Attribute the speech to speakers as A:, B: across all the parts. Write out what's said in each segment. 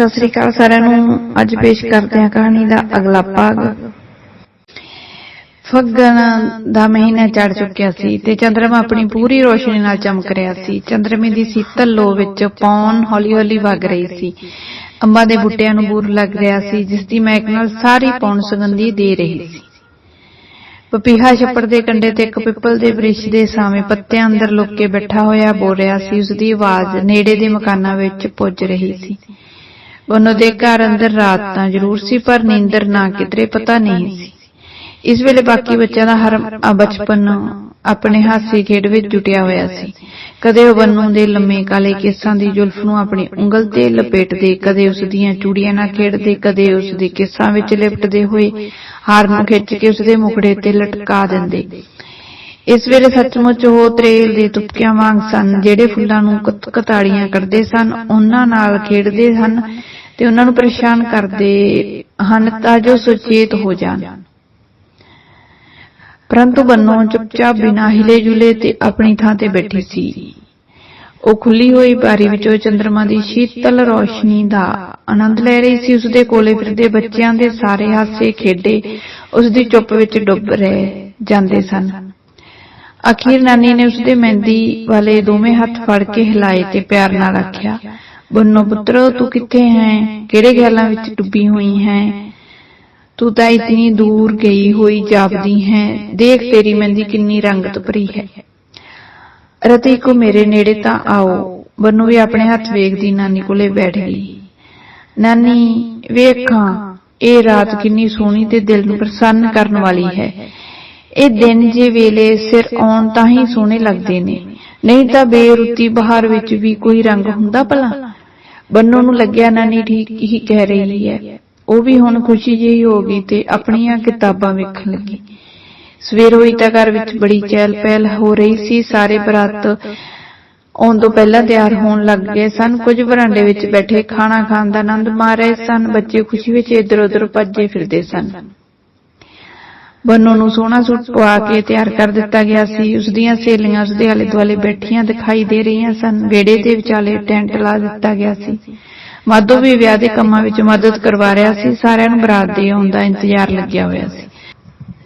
A: ਸਤਿ ਸ੍ਰੀ ਅਕਾਲ ਸਾਰਿਆਂ ਨੂੰ। ਅੱਜ ਪੇਸ਼ ਕਰਦੇ ਹਾਂ ਕਹਾਣੀ ਦਾ ਅਗਲਾ ਭਾਗ। ਫੱਗਣ ਦਾ ਮਹੀਨਾ ਚੜ ਚੁੱਕਿਆ ਸੀ ਤੇ ਚੰਦਰਮਾ ਆਪਣੀ ਪੂਰੀ ਰੋਸ਼ਨੀ ਨਾਲ ਚਮਕ ਰਿਹਾ ਸੀ। ਚੰਦਰਮੇ ਦੀ ਸੀਤਲ ਲੋ ਵਿੱਚ ਪੌਣ ਹੌਲੀ-ਹੌਲੀ ਵਗ ਰਹੀ ਸੀ। ਅੰਬਾਂ ਦੇ ਬੂਟਿਆਂ ਨੂੰ ਬੂਰ ਲੱਗ ਰਿਹਾ ਸੀ ਜਿਸ ਦੀ ਮਹਿਕ ਨਾਲ ਸਾਰੀ ਪੌਣ ਸੁਗੰਧੀ ਦੇ ਰਹੀ ਸੀ। ਪਪੀਹਾ ਛੱਪੜ ਦੇ ਕੰਢੇ ਤੇ ਇੱਕ ਪਿੱਪਲ ਦੇ ਬ੍ਰਿਸ਼ ਦੇ ਸਾਵੇਂ ਪੱਤਿਆਂ ਅੰਦਰ ਲੁੱਕ ਕੇ ਬੈਠਾ ਹੋਇਆ ਬੋਲ ਰਿਹਾ ਸੀ ਉਸ ਦੀ ਆਵਾਜ਼ ਨੇੜੇ ਦੇ ਮਕਾਨਾਂ ਵਿੱਚ ਪੁੱਜ ਰਹੀ ਸੀ। ਉਹਨੋਂ ਦੇ ਘਰ ਅੰਦਰ ਰਾਤ ਤਾਂ ਜ਼ਰੂਰ ਸੀ, ਪਰ ਨੀਂਦਰ ਨਾ ਕਿਧਰੇ, ਪਤਾ ਨਹੀਂ ਸੀ। ਇਸ ਵੇਲੇ ਬਾਕੀ ਬੱਚਿਆਂ ਦਾ ਹਰ ਬਚਪਨ ਆਪਣੇ ਹਾਸੇ ਖੇਡ ਵਿੱਚ ਜੁਟਿਆ ਹੋਇਆ ਸੀ। ਕਦੇ ਉਹ ਬੰਨੂ ਦੇ ਲੰਮੇ ਕਾਲੇ ਕੇਸਾਂ ਦੀ ਜ਼ੁਲਫ ਨੂੰ ਆਪਣੀ ਉਂਗਲ ਤੇ ਲਪੇਟਦੇ, ਕਦੇ ਉਸ ਦੀਆਂ ਚੂੜੀਆਂ ਨਾਲ ਖੇਡਦੇ, ਕਦੇ ਉਸ ਦੇ ਕੇਸਾਂ ਵਿੱਚ ਲਿਪਟਦੇ ਹੋਏ ਹਾਰ ਨੂੰ ਖਿੱਚ ਕੇ ਉਸ ਦੇ ਮੁਖੜੇ ਤੇ ਲਟਕਾ ਦਿੰਦੇ। ਇਸ ਵੇਲੇ ਸੱਚਮੁੱਚ ਉਹ ਤਰੇਲ ਦੇ ਤੁਪਕਿਆਂ ਵਾਂਗ ਸਨ, ਜਿਹੜੇ ਫੁੱਲਾਂ ਨੂੰ ਕਤ- ਕਤਾੜੀਆਂ ਕਰਦੇ ਸਨ, ਉਹਨਾਂ ਨਾਲ ਖੇਡਦੇ ਹਨ। ਤੇ ਉਹਨਾਂ ਨੂੰ ਪਰੇਸ਼ਾਨ ਕਰਦੇ ਹਨ ਤਾਂ ਜੋ ਸੁਚੇਤ ਹੋ ਜਾਣ। ਪਰੰਤੂ ਬੰਨੋ ਚੁੱਪਚਾਪ ਬਿਨਾਂ ਹਿਲੇ ਜੁਲੇ ਤੇ ਆਪਣੀ ਥਾਂ ਤੇ ਬੈਠੀ ਸੀ। ਉਹ ਖੁੱਲੀ ਹੋਈ ਬਾਰੀ ਵਿੱਚੋਂ ਚੰਦਰਮਾ ਦੀ ਸ਼ੀਤਲ ਰੋਸ਼ਨੀ ਦਾ ਆਨੰਦ ਲੈ ਰਹੀ ਸੀ। ਉਸਦੇ ਕੋਲੇ ਫਿਰਦੇ ਬੱਚਿਆਂ ਦੇ ਸਾਰੇ ਹਾਸੇ ਖੇਡੇ ਉਸਦੀ ਚੁੱਪ ਵਿੱਚ ਡੁੱਬ ਰਹੇ ਜਾਂਦੇ ਸਨ। ਅਖੀਰ ਨਾਨੀ ਨੇ ਉਸਦੇ ਮਹਿੰਦੀ ਵਾਲੇ ਦੋਵੇਂ ਹੱਥ ਫੜ ਕੇ ਹਿਲਾਏ ਤੇ ਪਿਆਰ ਨਾਲ ਆਖਿਆ ਬੰਨੋ ਪੁੱਤਰੋ ਤੂੰ ਕਿੱਥੇ ਹੈ? ਕਿਹੜੇ ਖਿਆਲਾਂ ਵਿੱਚ ਡੁੱਬੀ ਹੋਈ ਹੈ? ਤੂੰ ਤਾਂ ਇਤਨੀ ਦੂਰ ਗਈ ਹੋਈ ਜਾਪਦੀ ਹੈ। ਦੇਖ ਤੇਰੀ ਮਹਿੰਦੀ ਕਿੰਨੀ ਰੰਗਤ ਭਰੀ ਹੈ। ਰਤੀ ਕੋ ਮੇਰੇ ਨੇੜੇ ਤਾਂ ਆਓ। ਬੰਨੂ ਵੀ ਆਪਣੇ ਹੱਥ ਵੇਖਦੀ ਨਾਨੀ ਕੋਲੇ ਬੈਠ। ਗਈ ਨਾਨੀ ਵੇਖਾਂ ਇਹ ਰਾਤ ਕਿੰਨੀ ਸੋਹਣੀ ਤੇ ਦਿਲ ਨੂੰ ਪ੍ਰਸੰਨ ਕਰਨ ਵਾਲੀ ਹੈ। ਇਹ ਦਿਨ ਜੇ ਵੇਲੇ ਸਿਰ ਆਉਣ ਤਾਂ ਹੀ ਸੋਹਣੇ ਲੱਗਦੇ ਨੇ। ਨਹੀਂ ਤਾਂ ਬੇਰੁੱਤੀ ਬਹਾਰ ਵਿੱਚ ਵੀ ਕੋਈ ਰੰਗ ਹੁੰਦਾ ਭਲਾ ਬੰਨੂ ਨੂੰ ਲੱਗਿਆ ਨਾਨੀ ਠੀਕ ਹੀ ਕਹਿ ਰਹੀ ਹੈ। ਉਹ ਵੀ ਹੁਣ ਖੁਸ਼ੀ ਜਿਹੀ ਹੋ ਗਈ ਤੇ ਆਪਣੀਆਂ ਕਿਤਾਬਾਂ ਵੇਖਣ ਲੱਗੀ। ਸਵੇਰ ਹੋਈ ਤਾਂ ਘਰ ਵਿੱਚ ਬੜੀ ਚਹਿਲ ਪਹਿਲ ਹੋ ਰਹੀ ਸੀ। ਸਾਰੇ ਬਰਾਤ ਆਉਣ ਤੋਂ ਪਹਿਲਾਂ ਤਿਆਰ ਹੋਣ ਲੱਗ ਗਏ ਸਨ। ਕੁਝ ਵਰਾਂਡੇ ਵਿੱਚ ਬੈਠੇ ਖਾਣਾ ਖਾਣ ਦਾ ਆਨੰਦ ਮਾਰ ਰਹੇ ਸਨ। ਬੱਚੇ ਖੁਸ਼ੀ ਵਿੱਚ ਇੱਧਰ-ਉੱਧਰ ਭੱਜੇ ਫਿਰਦੇ ਸਨ। ਬੰਨੂ ਨੂੰ ਸੋਹਣਾ ਸੂਟ ਪਵਾ ਕੇ ਤਿਆਰ ਕਰ ਦਿੱਤਾ ਗਿਆ ਸੀ। ਉਸ ਦੀਆਂ ਸਹੇਲੀਆਂ ਉਸ ਦੇ ਆਲੇ ਦੁਆਲੇ ਬੈਠੀਆਂ ਦਿਖਾਈ ਦੇ ਰਹੀਆਂ ਸਨ। ਵਿਹੜੇ ਦੇ ਵਿਚਾਲੇ ਟੈਂਟ ਲਾ ਦਿੱਤਾ ਗਿਆ ਸੀ। ਮਾਧੋ ਵੀ ਵਿਆਹ ਦੇ ਕੰਮਾਂ ਵਿੱਚ ਮਦਦ ਕਰਵਾ ਰਿਹਾ ਸੀ। ਸਾਰਿਆਂ ਨੂੰ ਬਰਾਤ ਦੇ ਆਉਣ ਦਾ ਇੰਤਜ਼ਾਰ ਲੱਗਿਆ ਹੋਇਆ ਸੀ।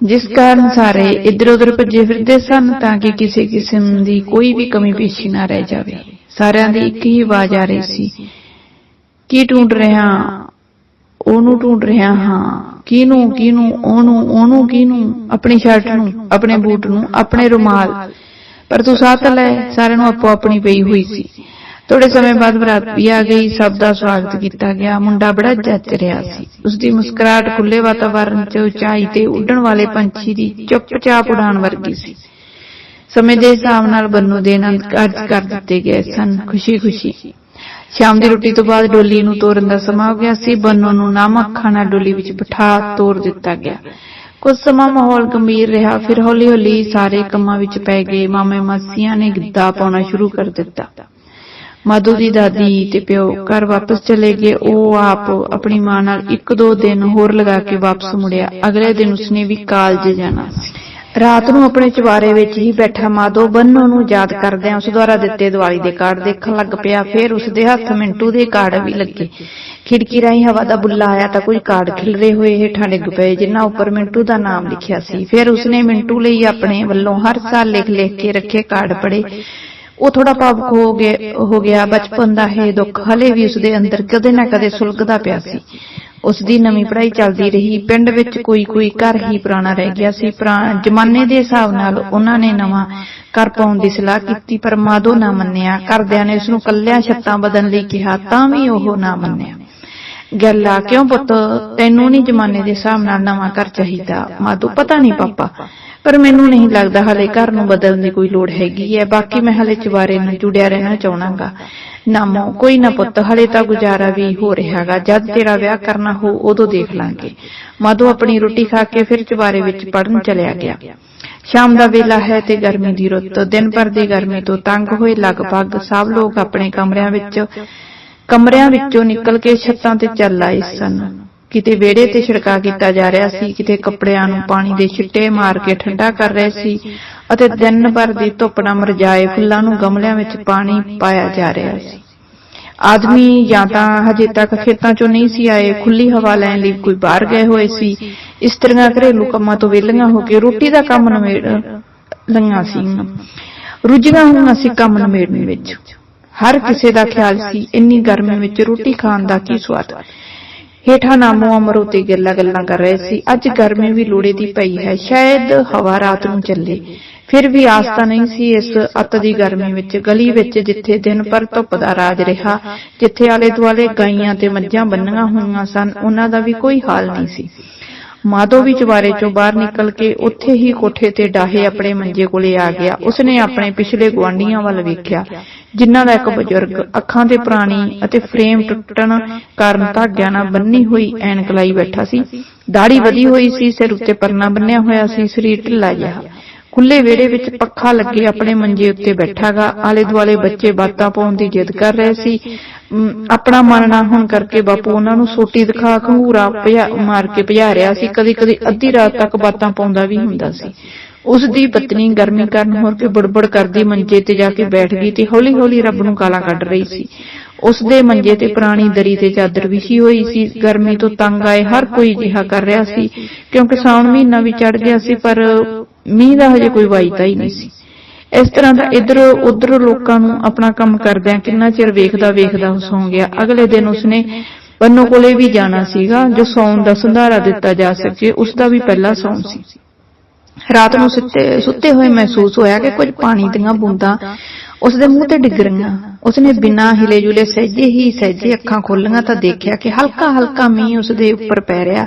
A: ਜਿਸ ਕਾਰਨ ਸਾਰੇ ਇਧਰ ਉਧਰ ਭੱਜੇ ਫਿਰਦੇ ਸਨ ਤਾਂ ਕਿ ਕਿਸੇ ਕਿਸਮ ਦੀ ਕੋਈ ਵੀ ਕਮੀ ਪੇਸ਼ੀ ਨਾ ਰਹਿ ਜਾਵੇ। ਸਾਰਿਆਂ ਦੀ ਇੱਕ ਹੀ ਆਵਾਜ਼ ਆ ਰਹੀ ਸੀ। ਕੀ ਢੂੰਡ ਰਿਹਾ? ਉਹਨੂੰ ਢੂੰਡ ਰਿਹਾ ਹਾਂ। ਕਿਹਨੂੰ ਕਿਹਨੂੰ, ਉਹਨੂੰ ਉਹਨੂੰ ਕਿਹਨੂੰ, ਆਪਣੀ ਸ਼ਰਟ ਨੂੰ, ਆਪਣੇ ਬੂਟ ਨੂੰ, ਆਪਣੇ ਰੁਮਾਲ। ਪਰ ਤੂੰ ਸਾਥ ਲੈ, ਸਾਰਿਆਂ ਨੂੰ ਆਪੋ ਆਪਣੀ ਪਈ ਹੋਈ ਸੀ। ਥੋੜੇ ਸਮੇਂ ਬਾਅਦ ਬਰਾਤ ਵੀ ਆ ਗਈ, ਸਭ ਦਾ ਸਵਾਗਤ ਕੀਤਾ ਗਿਆ। ਮੁੰਡਾ ਬੜਾ ਜੱਚ ਰਿਹਾ ਸੀ। ਉਸ ਦੀ ਮੁਸਕਰਾਹਟ ਖੁੱਲੇ ਵਾਤਾਵਰਣ 'ਚ ਉਚਾਈ ਤੇ ਉੱਡਣ ਵਾਲੇ ਪੰਛੀ ਦੀ ਚੁੱਪਚਾਪ ਉਡਾਨ ਵਰਗੀ ਸੀ। ਸਮੇਂ ਦੇ ਹਿਸਾਬ ਨਾਲ ਬੰਨੂ ਦੇ ਨਾਲ ਕਾਰਜ ਕਰ ਦਿੱਤੇ ਗਏ ਸਨ। ਖੁਸ਼ੀ-ਖੁਸ਼ੀ। ਸ਼ਾਮ ਦੀ ਰੋਟੀ ਤੋਂ ਬਾਅਦ ਡੋਲੀ ਨੂੰ ਤੋਰਨ ਦਾ ਸਮਾਂ ਹੋ ਗਿਆ ਸੀ। ਬੰਨੂ ਨੂੰ ਨਮਕ ਖਾਣਾ ਡੋਲੀ ਵਿੱਚ ਬਿਠਾ ਤੋਰ ਦਿੱਤਾ ਗਿਆ। ਕੁਝ ਸਮਾਂ ਮਾਹੌਲ ਗੰਭੀਰ ਰਿਹਾ। ਫਿਰ ਹੌਲੀ-ਹੌਲੀ ਸਾਰੇ ਕੰਮਾਂ ਵਿੱਚ ਪੈ ਗਏ। ਮਾਮੇ ਮਾਸੀਆਂ ਨੇ ਗਿੱਧਾ ਪਾਉਣਾ ਸ਼ੁਰੂ ਕਰ ਦਿੱਤਾ। ਮਾਧੂ ਦੀ ਦਾਦੀ ਤੇ ਪਿਓ ਘਰ ਵਾਪਸ ਚਲੇ ਗਏ। ਉਹ ਆਪ ਆਪਣੀ ਮਾਂ ਨਾਲ ਇੱਕ ਦੋ ਦਿਨ ਹੋਰ ਲਗਾ ਕੇ ਵਾਪਸ ਮੁੜਿਆ। ਅਗਲੇ ਦਿਨ ਉਸਨੇ ਵੀ ਕਾਲਜ ਜਾਣਾ ਸੀ। ਰਾਤ ਨੂੰ ਆਪਣੇ ਚੁਬਾਰੇ ਵਿੱਚ ਹੀ ਬੈਠਾ ਮਾਧੋ ਬੰਨੋ ਨੂੰ ਯਾਦ ਕਰਦਿਆਂ ਉਸ ਦੁਆਰਾ ਦਿੱਤੇ ਦਿਵਾਲੀ ਦੇ ਕਾਰਡ ਦੇਖਣ ਲੱਗ ਪਿਆ। ਫਿਰ ਉਸ ਦੇ ਹੱਥ ਮਿੰਟੂ ਦੇ ਕਾਰਡ ਵੀ ਲੱਗੇ। ਖਿੜਕੀ ਰਾਹੀਂ ਹਵਾ ਦਾ ਬੁੱਲਾ ਆਇਆ ਤਾਂ ਕੁਝ ਕਾਰਡ ਖਿਲਰੇ ਹੋਏ ਹੇਠਾਂ ਡਿੱਗ ਪਏ, ਜਿਨ੍ਹਾਂ ਉੱਪਰ ਮਿੰਟੂ ਦਾ ਨਾਮ ਲਿਖਿਆ ਸੀ। ਫਿਰ ਉਸਨੇ ਮਿੰਟੂ ਲਈ ਆਪਣੇ ਵੱਲੋਂ ਹਰ ਸਾਲ ਲਿਖ-ਲਿਖ ਕੇ ਰੱਖੇ ਕਾਰਡ ਪੜ੍ਹੇ। ਉਹ ਥੋੜਾ ਭਾਵੁਕ ਹੋ ਗਿਆ ਹੋ ਗਿਆ। ਬਚਪਨ ਦਾ ਇਹ ਦੁੱਖ ਹਲੇ ਵੀ ਉਸਦੇ ਅੰਦਰ ਕਦੇ ਨਾ ਕਦੇ ਸੁਲਗਦਾ ਪਿਆ ਸੀ। ਉਸ ਦੀ ਨਵੀਂ ਪੜ੍ਹਾਈ ਚੱਲਦੀ ਰਹੀ। ਪਿੰਡ ਵਿੱਚ ਕੋਈ ਕੋਈ ਘਰ ਹੀ ਪੁਰਾਣਾ ਰਹਿ ਗਿਆ ਸੀ। ਜ਼ਮਾਨੇ ਦੇ ਹਿਸਾਬ ਨਾਲ ਉਹਨਾਂ ਨੇ ਨਵਾਂ ਘਰ ਪਾਉਣ ਦੀ ਸਲਾਹ ਕੀਤੀ, ਪਰ ਮਾਧੋ ਨਾ ਮੰਨਿਆ। ਘਰਦਿਆਂ ਨੇ ਉਸ ਨੂੰ ਕੱਲਿਆਂ ਛੱਤਾਂ ਬਦਲਣ ਲਈ ਕਿਹਾ, ਤਾਂ ਵੀ ਉਹ ਨਾ ਮੰਨਿਆ। ਗੱਲ ਆ, ਕਿਉਂ ਪੁੱਤ? ਤੈਨੂੰ ਨਹੀਂ ਜ਼ਮਾਨੇ ਦੇ ਹਿਸਾਬ ਨਾਲ ਨਵਾਂ ਘਰ ਚਾਹੀਦਾ? ਮਾਧੋ, ਪਤਾ ਨਹੀਂ, ਪਾਪਾ। ਪਰ ਮੈਨੂੰ ਨਹੀਂ ਲੱਗਦਾ ਹਲੇ ਘਰ ਨੂੰ ਬਦਲਣ ਦੀ ਕੋਈ ਲੋੜ ਹੈਗੀ ਹੈ। ਬਾਕੀ ਮੈਂ ਹਲੇ ਚਵਾਰੇ ਨਾਲ ਜੁੜਿਆ ਰਹਿਣਾ ਚਾਹਣਾਗਾ ਨਾਮੋ ਕੋਈ ਨਾ ਪੁੱਤ, ਹਲੇ ਤਾਂ ਗੁਜ਼ਾਰਾ ਵੀ ਹੋ ਰਿਹਾਗਾ। ਜਦ ਤੇਰਾ ਵਿਆਹ ਕਰਨਾ ਹੋ, ਉਦੋਂ ਦੇਖ ਲਾਂਗੇ। ਮਾਧੋ ਆਪਣੀ ਰੋਟੀ ਖਾ ਕੇ ਫਿਰ ਚਵਾਰੇ ਵਿੱਚ ਪੜਨ ਚਲਿਆ ਗਿਆ। ਸ਼ਾਮ ਦਾ ਵੇਲਾ ਹੈ ਤੇ ਗਰਮੀ ਦੀ ਰੁੱਤ। ਦਿਨ ਭਰ ਦੀ ਗਰਮੀ ਤੋਂ ਤੰਗ ਹੋਏ ਲਗਭਗ ਸਭ ਲੋਕ ਆਪਣੇ ਕਮਰਿਆਂ ਵਿੱਚ ਕਮਰਿਆਂ ਵਿੱਚੋਂ ਨਿਕਲ ਕੇ ਛੱਤਾਂ ਤੇ ਚੱਲ ਆਏ ਸਨ। ਕਿਤੇ ਵਿਹੜੇ ਤੇ ਛਿੜਕਾ ਕੀਤਾ ਜਾ ਰਿਹਾ ਸੀ, ਕਿਤੇ ਕੱਪੜਿਆਂ ਨੂੰ ਪਾਣੀ ਦੇ ਛਿੱਟੇ ਮਾਰ ਕੇ ਠੰਡਾ ਕਰ ਰਹੇ ਸੀ ਅਤੇ ਦਿਨ ਭਰ ਦੀ ਧੁੱਪ ਨਾਲ ਮਰਜਾਏ ਫੁੱਲਾਂ ਨੂੰ ਗਮਲਿਆਂ ਵਿੱਚ ਪਾਣੀ ਪਾਇਆ ਜਾ ਰਿਹਾ ਸੀ। ਆਦਮੀ ਜਾਂ ਤਾਂ ਹਜੇ ਤੱਕ ਖੇਤਾਂ 'ਚੋਂ ਨਹੀਂ ਸੀ ਆਏ ਖੁੱਲੀ ਹਵਾ ਲੈਣ ਲਈ ਕੋਈ ਬਾਹਰ ਗਏ ਹੋਏ ਸੀ। ਇਸਤਰੀਆਂ ਘਰੇਲੂ ਕੰਮਾਂ ਤੋਂ ਵਿਹਲੀਆਂ ਹੋ ਕੇ ਰੋਟੀ ਦਾ ਕੰਮ ਨਿਬੇੜ ਲਈਆਂ ਸੀ। ਰੁੱਝੀਆਂ ਹੋਈਆਂ ਸੀ ਕੰਮ ਨਿਬੇੜਨ ਵਿੱਚ। ਹਰ ਕਿਸੇ ਦਾ ਖਿਆਲ ਸੀ, ਇੰਨੀ ਗਰਮੀ ਵਿੱਚ ਰੋਟੀ ਖਾਣ ਦਾ ਕੀ ਸਵਾਦ। ਹੇਠਾਂ ਨਾਮੋ ਅਮਰੋ ਤੇ ਗੱਲਾਂ ਗੱਲਾਂ ਕਰ ਰਹੇ ਸੀ। ਅੱਜ ਗਰਮੀ ਵੀ ਲੋੜੇ ਦੀ ਪਈ ਹੈ। ਸ਼ਾਇਦ ਹਵਾ ਰਾਤ ਨੂੰ ਚੱਲੇ। ਫਿਰ ਵੀ ਆਸ ਨਹੀਂ ਸੀ ਇਸ ਅੱਤ ਦੀ ਗਰਮੀ ਵਿੱਚ। ਗਲੀ ਵਿੱਚ ਜਿੱਥੇ ਦਿਨ ਭਰ ਧੁੱਪ ਦਾ ਰਾਜ ਰਿਹਾ, ਜਿੱਥੇ ਆਲੇ ਦੁਆਲੇ ਗਾਈਆਂ ਤੇ ਮੱਝਾਂ ਬੰਨੀਆਂ ਹੋਈਆਂ ਸਨ, ਉਹਨਾਂ ਦਾ ਵੀ ਕੋਈ ਹਾਲ ਨਹੀਂ ਸੀ। ਮਾਧੋ ਵੀ ਚਵਾਰੇ ਚੋਂ ਬਾਹਰ ਨਿਕਲ ਕੇ ਉੱਥੇ ਹੀ ਕੋਠੇ ਤੇ ਡਾਹੇ ਆਪਣੇ ਮੰਜੇ ਕੋਲੇ ਆ ਗਿਆ। ਉਸਨੇ ਆਪਣੇ ਪਿਛਲੇ ਗੁਆਂਢੀਆਂ ਵੱਲ ਵੇਖਿਆ, ਜਿਨ੍ਹਾਂ ਦਾ ਇੱਕ ਬਜ਼ੁਰਗ ਅੱਖਾਂ ਤੇ ਪੁਰਾਣੀ ਅਤੇ ਫਰੇਮ ਟੁੱਟਣ ਕਾਰਨ ਧਾਗਿਆਂ ਨਾਲ ਬੰਨੀ ਹੋਈ ਐਨਕ ਲਾਈ ਬੈਠਾ ਸੀ। ਦਾੜੀ ਵਧੀ ਹੋਈ ਸੀ, ਸਿਰ ਉੱਤੇ ਪਰਨਾ ਬੰਨਿਆ ਹੋਇਆ ਸੀ, ਸਰੀਰ ਢਿੱਲਾ ਜਿਹਾ। ਖੁੱਲੇ ਵਿਹੜੇ ਵਿੱਚ ਪੱਖਾ ਲੱਗੇ ਆਪਣੇ ਮੰਜੇ ਉੱਤੇ ਬੈਠਾਗਾ। ਆਲੇ ਦੁਆਲੇ ਬੱਚੇ ਬਾਤਾਂ ਪਾਉਣ ਦੀ ਜਿੱਦ ਕਰ ਰਹੇ ਸੀ। ਆਪਣਾ ਮਨ ਨਾ ਹੋਣ ਕਰਕੇ ਬਾਪੂ ਉਹਨਾਂ ਨੂੰ ਸੋਟੀ ਦਿਖਾ ਖੰਗੂਰਾ ਮਾਰ ਕੇ ਭਜਾ ਰਿਹਾ ਸੀ। ਕਦੀ ਕਦੀ ਅੱਧੀ ਰਾਤ ਤੱਕ ਬਾਤਾਂ ਪਾਉਂਦਾ ਵੀ ਹੁੰਦਾ ਸੀ। ਉਸ ਦੀ ਪਤਨੀ ਗਰਮੀ ਕਾਰਨ ਹੋਰ ਕੇ ਬੜਬੜ ਕਰਦੀ ਮੰਜੇ ਤੇ ਜਾ ਕੇ ਬੈਠ ਗਈ ਤੇ ਹੌਲੀ ਹੌਲੀ ਰੱਬ ਨੂੰ ਗਾਲਾਂ ਕੱਢ ਰਹੀ ਸੀ। ਉਸ ਦੇ ਮੰਜੇ ਤੇ ਪੁਰਾਣੀ ਦਰੀ ਤੇ ਚਾਦਰ ਵਿਛੀ ਹੋਈ ਸੀ। ਗਰਮੀ ਤੋਂ ਤੰਗ ਆਏ ਹਰ ਕੋਈ ਜਿਹਾ ਕਰ ਰਿਹਾ ਸੀ। ਕਿਉਂਕਿ ਸਾਉਣ ਮਹੀਨਾ ਵੀ ਚੜ ਗਿਆ ਸੀ, ਪਰ ਮੀਂਹ ਦਾ ਹਜੇ ਕੋਈ ਵਾਇਦਾ ਹੀ ਨਹੀਂ ਸੀ। ਇਸ ਤਰ੍ਹਾਂ ਦਾ ਇੱਧਰ ਉੱਧਰ ਲੋਕਾਂ ਨੂੰ ਆਪਣਾ ਕੰਮ ਕਰਦਿਆਂ ਕਿੰਨਾ ਚਿਰ ਵੇਖਦਾ ਵੇਖਦਾ ਉਹ ਸੌਂ ਗਿਆ। ਅਗਲੇ ਦਿਨ ਉਸਨੇ ਬੰਨੋ ਕੋਲੇ ਵੀ ਜਾਣਾ ਸੀਗਾ ਜੋ ਸੌਣ ਦਾ ਸੰਧਾਰਾ ਦਿੱਤਾ ਜਾ ਸਕੇ ਉਸ ਦਾ ਵੀ ਪਹਿਲਾ ਸੌਣ ਸੀ। ਰਾਤ ਨੂੰ ਸੁੱਤੇ ਸੁੱਤੇ ਹੋਏ ਮਹਿਸੂਸ ਹੋਇਆ ਕਿ ਕੁਝ ਪਾਣੀ ਦੀਆਂ ਬੂੰਦਾਂ ਉਸ ਦੇ ਮੂੰਹ ਤੇ ਡਿੱਗ ਰਹੀਆਂ। ਉਸਨੇ ਬਿਨਾਂ ਹਿਲੇ ਜੁਲੇ ਸਹਿਜੇ ਹੀ ਸਹਿਜੇ ਅੱਖਾਂ ਖੋਲੀਆਂ ਤਾਂ ਦੇਖਿਆ ਕਿ ਹਲਕਾ ਹਲਕਾ ਮੀਂਹ ਉਸ ਦੇ ਉੱਪਰ ਪੈ ਰਿਹਾ।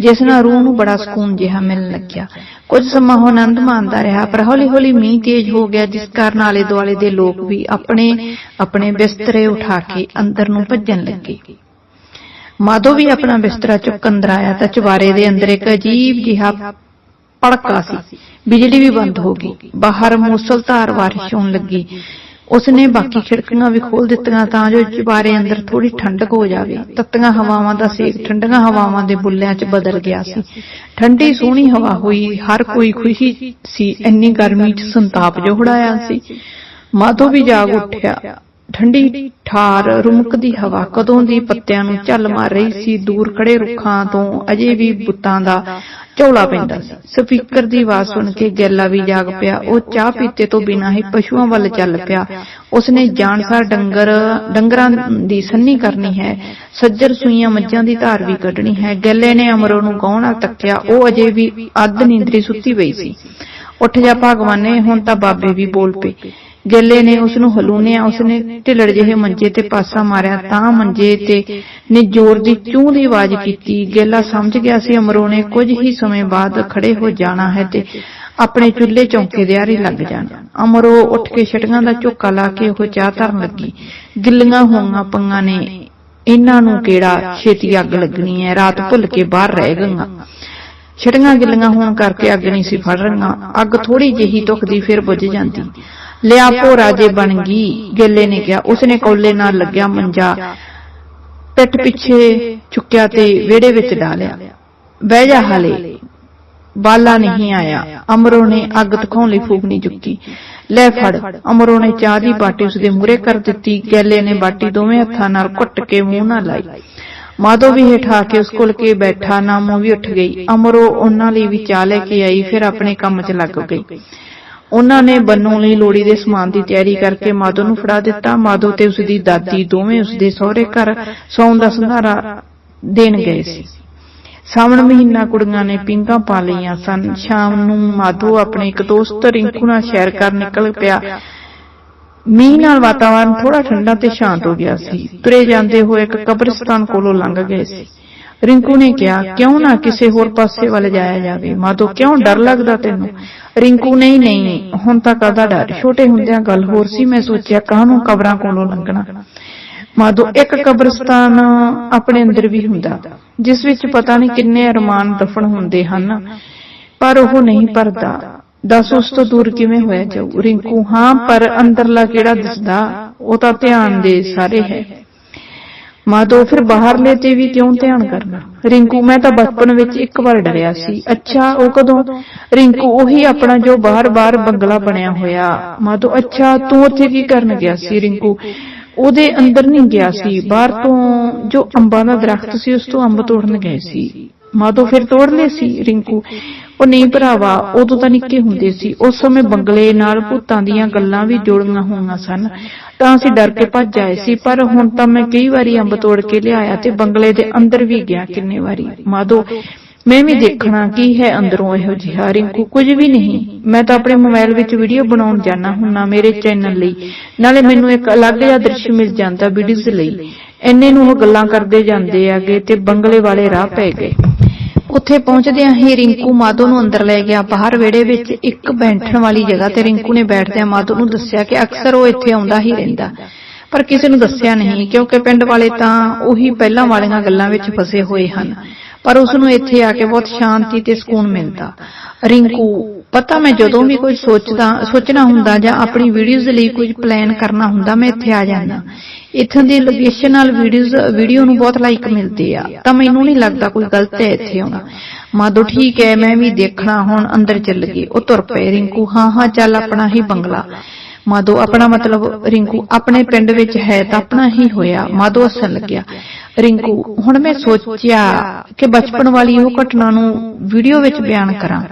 A: ਜਿਸ ਨਾਲ ਰੂਹ ਨੂੰ ਬੜਾ ਸਕੂਨ ਜਿਹਾ ਮਿਲਣ ਲੱਗਿਆ ਕੁਝ ਸਮਾਂ ਉਹ ਆਨੰਦ ਮਾਣਦਾ ਰਿਹਾ, ਪਰ ਹੌਲੀ ਹੌਲੀ ਮੀਂਹ ਤੇਜ਼ ਹੋ ਗਿਆ, ਜਿਸ ਕਾਰਨ ਆਲੇ ਦੁਆਲੇ ਦੇ ਲੋਕ ਵੀ ਆਪਣੇ ਆਪਣੇ ਬਿਸਤਰੇ ਉਠਾ ਕੇ ਅੰਦਰ ਨੂੰ ਭੱਜਣ ਲੱਗੇ। ਮਾਧੋ ਵੀ ਆਪਣਾ ਬਿਸਤਰਾ ਚੁੱਕ ਅੰਦਰ ਆਇਆ ਤਾਂ ਚੁਬਾਰੇ ਦੇ ਅੰਦਰ ਇੱਕ ਅਜੀਬ ਜਿਹਾ ਪੜਕਾ ਸੀ। ਬਿਜਲੀ ਵੀ ਬੰਦ ਹੋ ਗਈ। ਬਾਹਰ ਮੂਸਲਧਾਰ ਬਾਰਿਸ਼ ਹੋਣ ਲੱਗੀ। ਉਸਨੇ ਬਾਕੀ ਖਿੜਕੀਆਂ ਵੀ ਖੋਲ ਦਿੱਤੀਆਂ ਤਾਂ ਜੋ ਚੁਬਾਰੇ ਅੰਦਰ ਥੋੜੀ ਠੰਡਕ ਹੋ ਜਾਵੇ। ਤੱਤੀਆਂ ਹਵਾਵਾਂ ਦਾ ਸੇਕ ਠੰਡੀਆਂ ਹਵਾਵਾਂ ਦੇ ਬੁੱਲਿਆਂ 'ਚ ਬਦਲ ਗਿਆ ਸੀ। ਠੰਡੀ ਸੋਹਣੀ ਹਵਾ ਹੋਈ, ਹਰ ਕੋਈ ਖੁਸ਼ੀ ਸੀ। ਇੰਨੀ ਗਰਮੀ 'ਚ ਸੰਤਾਪ ਜੋੜਾਇਆ ਸੀ। ਮਾਧੋ ਵੀ ਜਾਗ ਉੱਠਿਆ। ਠੰਡੀ ਠਾਰ ਰੁਮਕਦੀ ਹਵਾ ਕਦੋਂ ਦੀ ਪੱਤਿਆਂ ਨੂੰ ਝੱਲ ਮਾਰ ਰਹੀ ਸੀ, ਦੂਰ ਖੜੇ ਰੁੱਖਾਂ ਤੋਂ ਅਜੇ ਵੀ ਬੁੱਤਾਂ ਦਾ ਝੋਲਾ ਪੈਂਦਾ ਸੀ। ਸਪੀਕਰ ਦੀ ਆਵਾਜ਼ ਸੁਣ ਕੇ ਗੈਲਾ ਵੀ ਜਾਗ ਪਿਆ। ਉਹ ਚਾਹ ਪੀਤੇ ਤੋਂ ਬਿਨਾਂ ਹੀ ਪਸ਼ੂਆਂ ਵੱਲ ਚੱਲ ਪਿਆ। ਉਸਨੇ ਜਾਣਸਾਰ ਡੰਗਰ, ਡੰਗਰਾਂ ਦੀ ਸੰਨੀ ਕਰਨੀ ਹੈ। ਸੱਜਰ ਸੂਈਆਂ ਮੱਝਾਂ ਦੀ ਧਾਰ ਵੀ ਕੱਢਣੀ ਹੈ। ਗੈਲੇ ਨੇ ਅਮਰੋ ਨੂੰ ਗੌਣ ਨਾਲ ਤੱਕਿਆ, ਉਹ ਅਜੇ ਵੀ ਅੱਧ ਨੀਂਦਰੀ ਸੁੱਤੀ ਪਈ ਸੀ। ਉੱਠ ਜਾ ਭਗਵਾਨੇ, ਹੁਣ ਤਾਂ ਬਾਬੇ ਵੀ ਬੋਲ ਪਏ। ਗੈਲੇ ਨੇ ਉਸ ਨੂੰ ਹਲੂਣਿਆ, ਉਸਨੇ ਢਿਲੜ ਜਿਹੇ ਮੰਜੇ ਤੇ ਪਾਸਾ ਮਾਰਿਆ, ਤਾਂ ਮੰਜੇ ਤੇ ਨੇ ਜ਼ੋਰ ਦੀ ਚੂੰ ਦੀ ਆਵਾਜ਼ ਕੀਤੀ। ਗੇਲਾ ਸਮਝ ਗਿਆ ਸੀ ਅਮਰੋ ਨੇ ਕੁਝ ਹੀ ਸਮੇਂ ਬਾਅਦ ਖੜੇ ਹੋ ਜਾਣਾ ਹੈ ਤੇ ਆਪਣੇ ਚੁੱਲ੍ਹੇ ਚੌਂਕੇ ਦੇ ਆਰੇ ਲੱਗ ਜਾਣਾ। ਅਮਰੋ ਉੱਠ ਕੇ ਛਟੀਆਂ ਦਾ ਝੋਕਾ ਲਾ ਕੇ ਉਹ ਚਾਹ ਧਰਨ ਲੱਗੀ। ਗਿੱਲੀਆਂ ਹੋਈਆਂ ਪੰਗਾਂ ਨੇ ਇਹਨਾਂ ਨੂੰ ਕਿਹੜਾ ਛੇਤੀ ਅੱਗ ਲੱਗਣੀ ਹੈ? ਰਾਤ ਭੁੱਲ ਕੇ ਬਾਹਰ ਰਹਿ ਗਈਆਂ। ਛਟੀਆਂ ਗਿੱਲੀਆਂ ਹੋਣ ਕਰਕੇ ਅੱਗ ਨਹੀਂ ਸੀ ਫੜ ਰਹੀਆਂ। ਅੱਗ ਥੋੜੀ ਜਿਹੀ ਧੁਖਦੀ ਫਿਰ ਬੁੱਝ ਜਾਂਦੀ। ਲਿਆ ਭੋਰਾ ਜੇ ਬਣ ਗਈ ਗੇਲੇ ਨੇ ਕਿਹਾ। ਉਸਨੇ ਕੌਲੇ ਨਾਲ ਲੱਗਿਆ ਮੰਜਾ। ਪਿੱਠ ਪਿੱਛੇ ਚੁੱਕਿਆ ਤੇ ਵਿਹੜੇ ਵਿੱਚ ਡਾਲਿਆ। ਬਹਿ ਜਾ ਹਾਲੇ। ਬਾਲਾ ਨਹੀਂ ਆਇਆ। ਅਮਰੋ ਨੇ ਅੱਗ ਤਖਾਉਣ ਲਈ ਫੂਕਣੀ ਚੁੱਕੀ। ਲੈ ਫੜ। ਅਮਰੋ ਨੇ ਚਾਹ ਦੀ ਬਾਟੀ ਉਸਦੇ ਮੂਹਰੇ ਕਰ ਦਿੱਤੀ। ਗੈਲੇ ਨੇ ਬਾਟੀ ਦੋਵੇਂ ਹੱਥਾਂ ਨਾਲ ਘੁੱਟ ਕੇ ਮੂੰਹ ਨਾਲ ਲਾਈ। ਮਾਧੋ ਵੀ ਹੇਠਾ ਕੇ ਉਸ ਕੋਲ ਕੇ ਬੈਠਾ ਨਾਮੋ ਵੀ ਉੱਠ ਗਈ। ਅਮਰੋ ਉਹਨਾਂ ਲਈ ਵੀ ਚਾਹ ਲੈ ਕੇ ਆਈ ਫਿਰ ਆਪਣੇ ਕੰਮ 'ਚ ਲੱਗ ਗਈ। ਉਹਨਾਂ ਨੇ ਬੰਨੂ ਲਈ ਲੋੜੀ ਦੇ ਸਮਾਨ ਦੀ ਤਿਆਰੀ ਕਰਕੇ ਮਾਧੋ ਨੂੰ ਫੜਾ ਦਿੱਤਾ। ਮਾਧੋ ਤੇ ਉਸਦੀ ਦਾਦੀ ਦੋਵੇਂ ਉਸਦੇ ਸਹੁਰੇ ਘਰ ਸੌਣ ਦਾ ਸੰਧਾਰਾ ਦੇਣ ਗਏ ਸੀ। ਸਾਵਣ ਮਹੀਨਾ ਕੁੜੀਆਂ ਨੇ ਪਿੰਗਾ ਪਾ ਲਈਆਂ ਸਨ। ਸ਼ਾਮ ਨੂੰ ਮਾਧੋ ਆਪਣੇ ਇੱਕ ਦੋਸਤ ਰਿੰਕੂ ਨਾਲ ਸੈਰ ਕਰ ਨਿਕਲ ਪਿਆ। ਮੀਂਹ ਨਾਲ ਵਾਤਾਵਰਨ ਥੋੜਾ ਠੰਡਾ ਤੇ ਸ਼ਾਂਤ ਹੋ ਗਿਆ ਸੀ। ਤੁਰੇ ਜਾਂਦੇ ਹੋਏ ਇੱਕ ਕਬਰਸਤਾਨ ਕੋਲੋਂ ਲੰਘ ਗਏ ਸੀ। ਰਿੰਕੂ ਨੇ ਕਿਹਾ, ਕਿਉਂ ਨਾ ਕਿਸੇ ਹੋਰ ਪਾਸੇ ਵੱਲ ਜਾਇਆ ਜਾਵੇ? ਮਾਧੋ, ਕਿਉਂ? ਡਰ ਲੱਗਦਾ ਤੈਨੂੰ? ਰਿੰਕੂ, ਨਹੀਂ ਨਹੀਂ ਹੁਣ ਤਾਂ ਕਾਹਦਾ ਡਰ? ਛੋਟੇ ਹੁੰਦਿਆਂ ਗੱਲ ਹੋਰ ਸੀ, ਮੈਂ ਸੋਚਿਆ ਕਾਹਨੂੰ ਕਬਰਾਂ ਕੋਲੋਂ ਲੰਘਣਾ? ਮਾਧੋ, ਇੱਕ ਕਬਰਸਤਾਨ ਆਪਣੇ ਅੰਦਰ ਵੀ ਹੁੰਦਾ, ਜਿਸ ਵਿੱਚ ਪਤਾ ਨਹੀਂ ਕਿੰਨੇ ਅਰਮਾਨ ਦਫਨ ਹੁੰਦੇ ਹਨ, ਪਰ ਉਹ ਨਹੀਂ ਭਰਦਾ। ਦੱਸ, ਉਸ ਤੋਂ ਦੂਰ ਕਿਵੇਂ ਹੋਇਆ ਜਾਊ? ਰਿੰਕੂ, ਹਾਂ, ਪਰ ਅੰਦਰਲਾ ਕਿਹੜਾ ਦਿਸਦਾ? ਉਹ ਤਾਂ ਧਿਆਨ ਦੇ ਸਾਰੇ ਹੈ। ਮਾਧੋ ਫਿਰ ਬਾਹਰਲੇ ਤੇ ਵੀ ਕਿਉਂ ਧਿਆਨ ਕਰਨਾ? ਰਿੰਕੂ, ਮੈਂ ਤਾਂ ਬਚਪਨ ਵਿੱਚ ਇੱਕ ਵਾਰ ਡਰਿਆ ਸੀ। ਅੱਛਾ, ਉਹ ਕਦੋਂ? ਰਿੰਕੂ, ਉਹੀ ਆਪਣਾ ਜੋ ਬਾਹਰ-ਬਾਹਰ ਬੰਗਲਾ ਬਣਿਆ ਹੋਇਆ। ਮਾਂ ਤੋਂ ਅੱਛਾ, ਤੂੰ ਉੱਥੇ ਕੀ ਕਰਨ ਗਿਆ ਸੀ, ਰਿੰਕੂ? ਉਹਦੇ ਅੰਦਰ ਨਹੀਂ ਗਿਆ ਸੀ। ਬਾਹਰ ਤੋਂ ਜੋ ਅੰਬਾਂ ਦਾ ਦਰਖਤ ਸੀ, ਉਸ ਤੋਂ ਅੰਬ ਤੋੜਨ ਗਏ ਸੀ। ਮਾਧੋ ਫਿਰ ਤੋੜ ਲਏ ਸੀ, ਰਿੰਕੂ? ਉਹ ਨਹੀਂ ਭਰਾਵਾ, ਉਦੋਂ ਤਾਂ ਨਿੱਕੇ ਹੁੰਦੇ ਸੀ। ਉਸ ਸਮੇਂ ਬੰਗਲੇ ਨਾਲ ਭੂਤਾਂ ਦੀਆਂ ਗੱਲਾਂ ਵੀ ਜੋੜੀਆਂ ਹੋਈਆਂ ਸਨ। ਤਾਂ ਅਸੀਂ ਡਰ ਕੇ ਭੱਜ ਆਏ ਸੀ, ਪਰ ਹੁਣ ਤਾਂ ਮੈਂ ਕਈ ਵਾਰੀ ਅੰਬ ਤੋੜ ਕੇ ਲਿਆਇਆ ਤੇ ਬੰਗਲੇ ਦੇ ਅੰਦਰ ਵੀ ਗਿਆ ਕਿੰਨੇ ਵਾਰੀ। ਮਾਧੋ, ਮੈਂ ਵੀ ਦੇਖਣਾ ਕੀ ਹੈ ਅੰਦਰੋਂ ਇਹੋ ਜਿਹਾ, ਰਿੰਕੂ, ਕੁਝ ਵੀ ਨਹੀਂ। ਮੈਂ ਤਾਂ ਆਪਣੇ ਮੋਬਾਈਲ ਵਿੱਚ ਵੀਡੀਓ ਬਣਾਉਣ ਜਾਣਾ ਹੁੰਨਾ ਮੇਰੇ ਚੈਨਲ ਲਈ। ਨਾਲੇ ਮੈਨੂੰ ਇੱਕ ਅਲੱਗ ਜਿਹਾ ਦ੍ਰਿਸ਼ ਮਿਲ ਜਾਂਦਾ ਵੀਡੀਓਜ਼ ਲਈ। ਐਨੇ ਨੂੰ ਉਹ ਗੱਲਾਂ ਕਰਦੇ ਜਾਂਦੇ ਆਗੇ ਤੇ ਬੰਗਲੇ ਵਾਲੇ ਰਾਹ ਪੈ ਗਏ। ਉੱਥੇ ਪਹੁੰਚਦਿਆਂ ਹੀ ਰਿੰਕੂ ਮਾਧੋ ਨੂੰ ਅੰਦਰ ਲੈ ਗਿਆ। ਬਾਹਰ ਵਿਹੜੇ ਵਿੱਚ ਇੱਕ ਬੈਠਣ ਵਾਲੀ ਜਗ੍ਹਾ ਤੇ ਰਿੰਕੂ ਨੇ ਬੈਠਦਿਆਂ ਮਾਧੋ ਨੂੰ ਦੱਸਿਆ ਕਿ ਅਕਸਰ ਉਹ ਇੱਥੇ ਆਉਂਦਾ ਹੀ ਰਹਿੰਦਾ। ਪਰ ਕਿਸੇ ਨੂੰ ਦੱਸਿਆ ਨਹੀਂ, ਕਿਉਂਕਿ ਪਿੰਡ ਵਾਲੇ ਤਾਂ ਉਹੀ ਪਹਿਲਾਂ ਵਾਲੀਆਂ ਗੱਲਾਂ ਵਿੱਚ ਫਸੇ ਹੋਏ ਹਨ। ਪਰ ਉਸ ਨੂੰ ਇੱਥੇ ਆ ਕੇ ਬਹੁਤ ਸ਼ਾਂਤੀ ਤੇ ਸਕੂਨ ਮਿਲਦਾ। ਰਿੰਕੂ ਪਤਾ ਮੈਂ ਜਦੋਂ ਵੀ ਕੁਝ ਸੋਚਦਾ ਸੋਚਣਾ ਹੁੰਦਾ ਜਾਂ ਆਪਣੀ ਵੀਡੀਓਜ਼ ਲਈ ਕੁਝ ਪਲਾਨ ਕਰਨਾ ਹੁੰਦਾ ਮੈਂ ਇੱਥੇ ਆ ਜਾਂਦਾ। ਇੱਥੋਂ ਦੀ ਲੋਕੇਸ਼ਨ ਨਾਲ ਵੀਡੀਓਜ਼ ਵੀਡੀਓ ਨੂੰ ਬਹੁਤ ਲਾਈਕ ਮਿਲਦੇ ਆ। ਤਾਂ ਮੈਨੂੰ ਨਹੀਂ ਲੱਗਦਾ ਕੋਈ ਗਲਤ ਹੈ ਇੱਥੇ ਆਉਣਾ। ਮਾਦੋ ਠੀਕ ਹੈ ਮੈਂ ਵੀ ਦੇਖਣਾ ਹੁਣ ਅੰਦਰ ਚੱਲ ਗਏ ਉਹ ਤੁਰ ਪਏ ਰਿੰਕੂ। ਹਾਂ ਹਾਂ ਚੱਲ ਆਪਣਾ ਹੀ ਬੰਗਲਾ। ਮਾਦੋ ਆਪਣਾ ਮਤਲਬ ਰਿੰਕੂ ਆਪਣੇ ਪਿੰਡ ਵਿੱਚ ਹੈ ਤਾਂ ਆਪਣਾ ਹੀ ਹੋਇਆ। ਮਾਦੋ ਹੱਸਣ ਲੱਗਿਆ। ਰਿੰਕੂ ਹੁਣ ਮੈਂ ਸੋਚਿਆ ਕਿ ਬਚਪਨ ਵਾਲੀ ਉਹ ਘਟਨਾ ਨੂੰ ਵੀਡੀਓ ਵਿੱਚ ਬਿਆਨ ਕਰਾਂ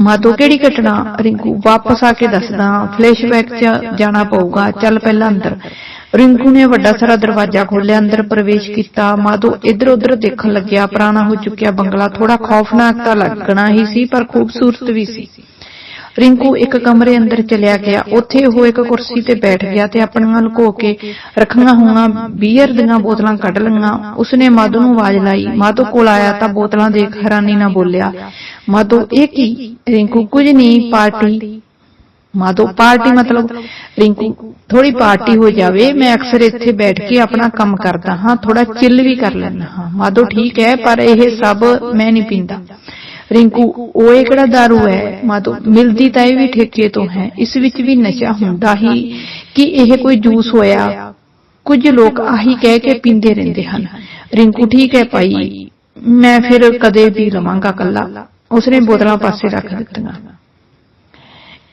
A: ਮਾਦੋ ਕਿਹੜੀ ਘਟਨਾ ਰਿੰਕੂ? ਵਾਪਸ ਆ ਕੇ ਦੱਸਦਾ ਫਲੈਸ਼ਬੈਕ 'ਚ ਜਾਣਾ ਪਊਗਾ। ਚੱਲ ਪਹਿਲਾਂ ਅੰਦਰ। ਰਿੰਕੂ ਨੇ ਵੱਡਾ ਸਾਰਾ ਦਰਵਾਜ਼ਾ ਖੋਲ੍ਹਿਆ ਅੰਦਰ ਪ੍ਰਵੇਸ਼ ਕੀਤਾ। ਮਾਦੋ ਇੱਧਰ ਉੱਧਰ ਦੇਖਣ ਲੱਗਿਆ। ਪੁਰਾਣਾ ਹੋ ਚੁੱਕਿਆ ਬੰਗਲਾ। ਥੋੜਾ ਖੌਫਨਾਕ ਤਾਂ ਲੱਗਣਾ ਹੀ ਸੀ ਪਰ ਖੂਬਸੂਰਤ ਵੀ ਸੀ। ਰਿੰਕੂ ਇੱਕ ਕਮਰੇ ਅੰਦਰ ਚਲਿਆ ਗਿਆ। ਉੱਥੇ ਉਹ ਇੱਕ ਕੁਰਸੀ ਤੇ ਬੈਠ ਗਿਆ ਤੇ ਆਪਣੀਆਂ ਲੁਕੋ ਕੇ ਰੱਖੀਆਂ ਹੋਈਆਂ ਬੀਅਰ ਦੀਆਂ ਬੋਤਲਾਂ ਕੱਢ ਲਈਆਂ। ਉਸਨੇ ਮਾਧੋ ਨੂੰ ਆਵਾਜ਼ ਲਾਈ। ਮਾਧੋ ਕੋਲ ਆਇਆ ਤਾਂ ਬੋਤਲਾਂ ਦੇਖ ਹੈਰਾਨੀ ਨਾਲ ਬੋਲਿਆ, ਮਾਧੋ, ਇਹ ਕੀ? ਰਿੰਕੂ, ਕੁਝ ਨਹੀਂ, ਪਾਰਟੀ? ਮਾਧੋ, ਪਾਰਟੀ ਮਤਲਬ? ਰਿੰਕੂ ਥੋੜੀ ਪਾਰਟੀ ਹੋ ਜਾਵੇ। ਮੈਂ ਅਕਸਰ ਇੱਥੇ ਬੈਠ ਕੇ ਆਪਣਾ ਕੰਮ ਕਰਦਾ ਹਾਂ ਥੋੜਾ ਚਿੱਲ ਵੀ ਕਰ ਲੈਂਦਾ ਹਾਂ। ਮਾਧੋ, ਠੀਕ ਹੈ, ਪਰ ਇਹ ਸਭ ਮੈਂ ਨਹੀਂ ਪੀਂਦਾ। ਰਿੰਕੂ, ਉਹ ਕਿਹੜਾ दारू ਹੈ? ਮਾਧੋ ਮਿਲਦੀ ਤਾਂ ਇਹ ਵੀ ਠੇਕੇ ਤੋਂ ਹੈ। ਇਸ ਵਿੱਚ ਵੀ ਨਸ਼ਾ ਹੁੰਦਾ ਹੀ ਕਿ ਇਹ ਕੋਈ ਜੂਸ ਹੋਇਆ। ਕੁਝ ਲੋਕ ਆਹੀ ਕਹਿ ਕੇ ਪੀਂਦੇ ਰਹਿੰਦੇ ਹਨ। ਰਿੰਕੂ, ਠੀਕ ਹੈ ਭਾਈ। ਮੈਂ ਫਿਰ ਕਦੇ ਵੀ ਲਵਾਂਗਾ ਕੱਲਾ ਉਸਨੇ ਬੋਤਲਾਂ ਪਾਸੇ ਰੱਖ ਦਿੱਤੀਆਂ।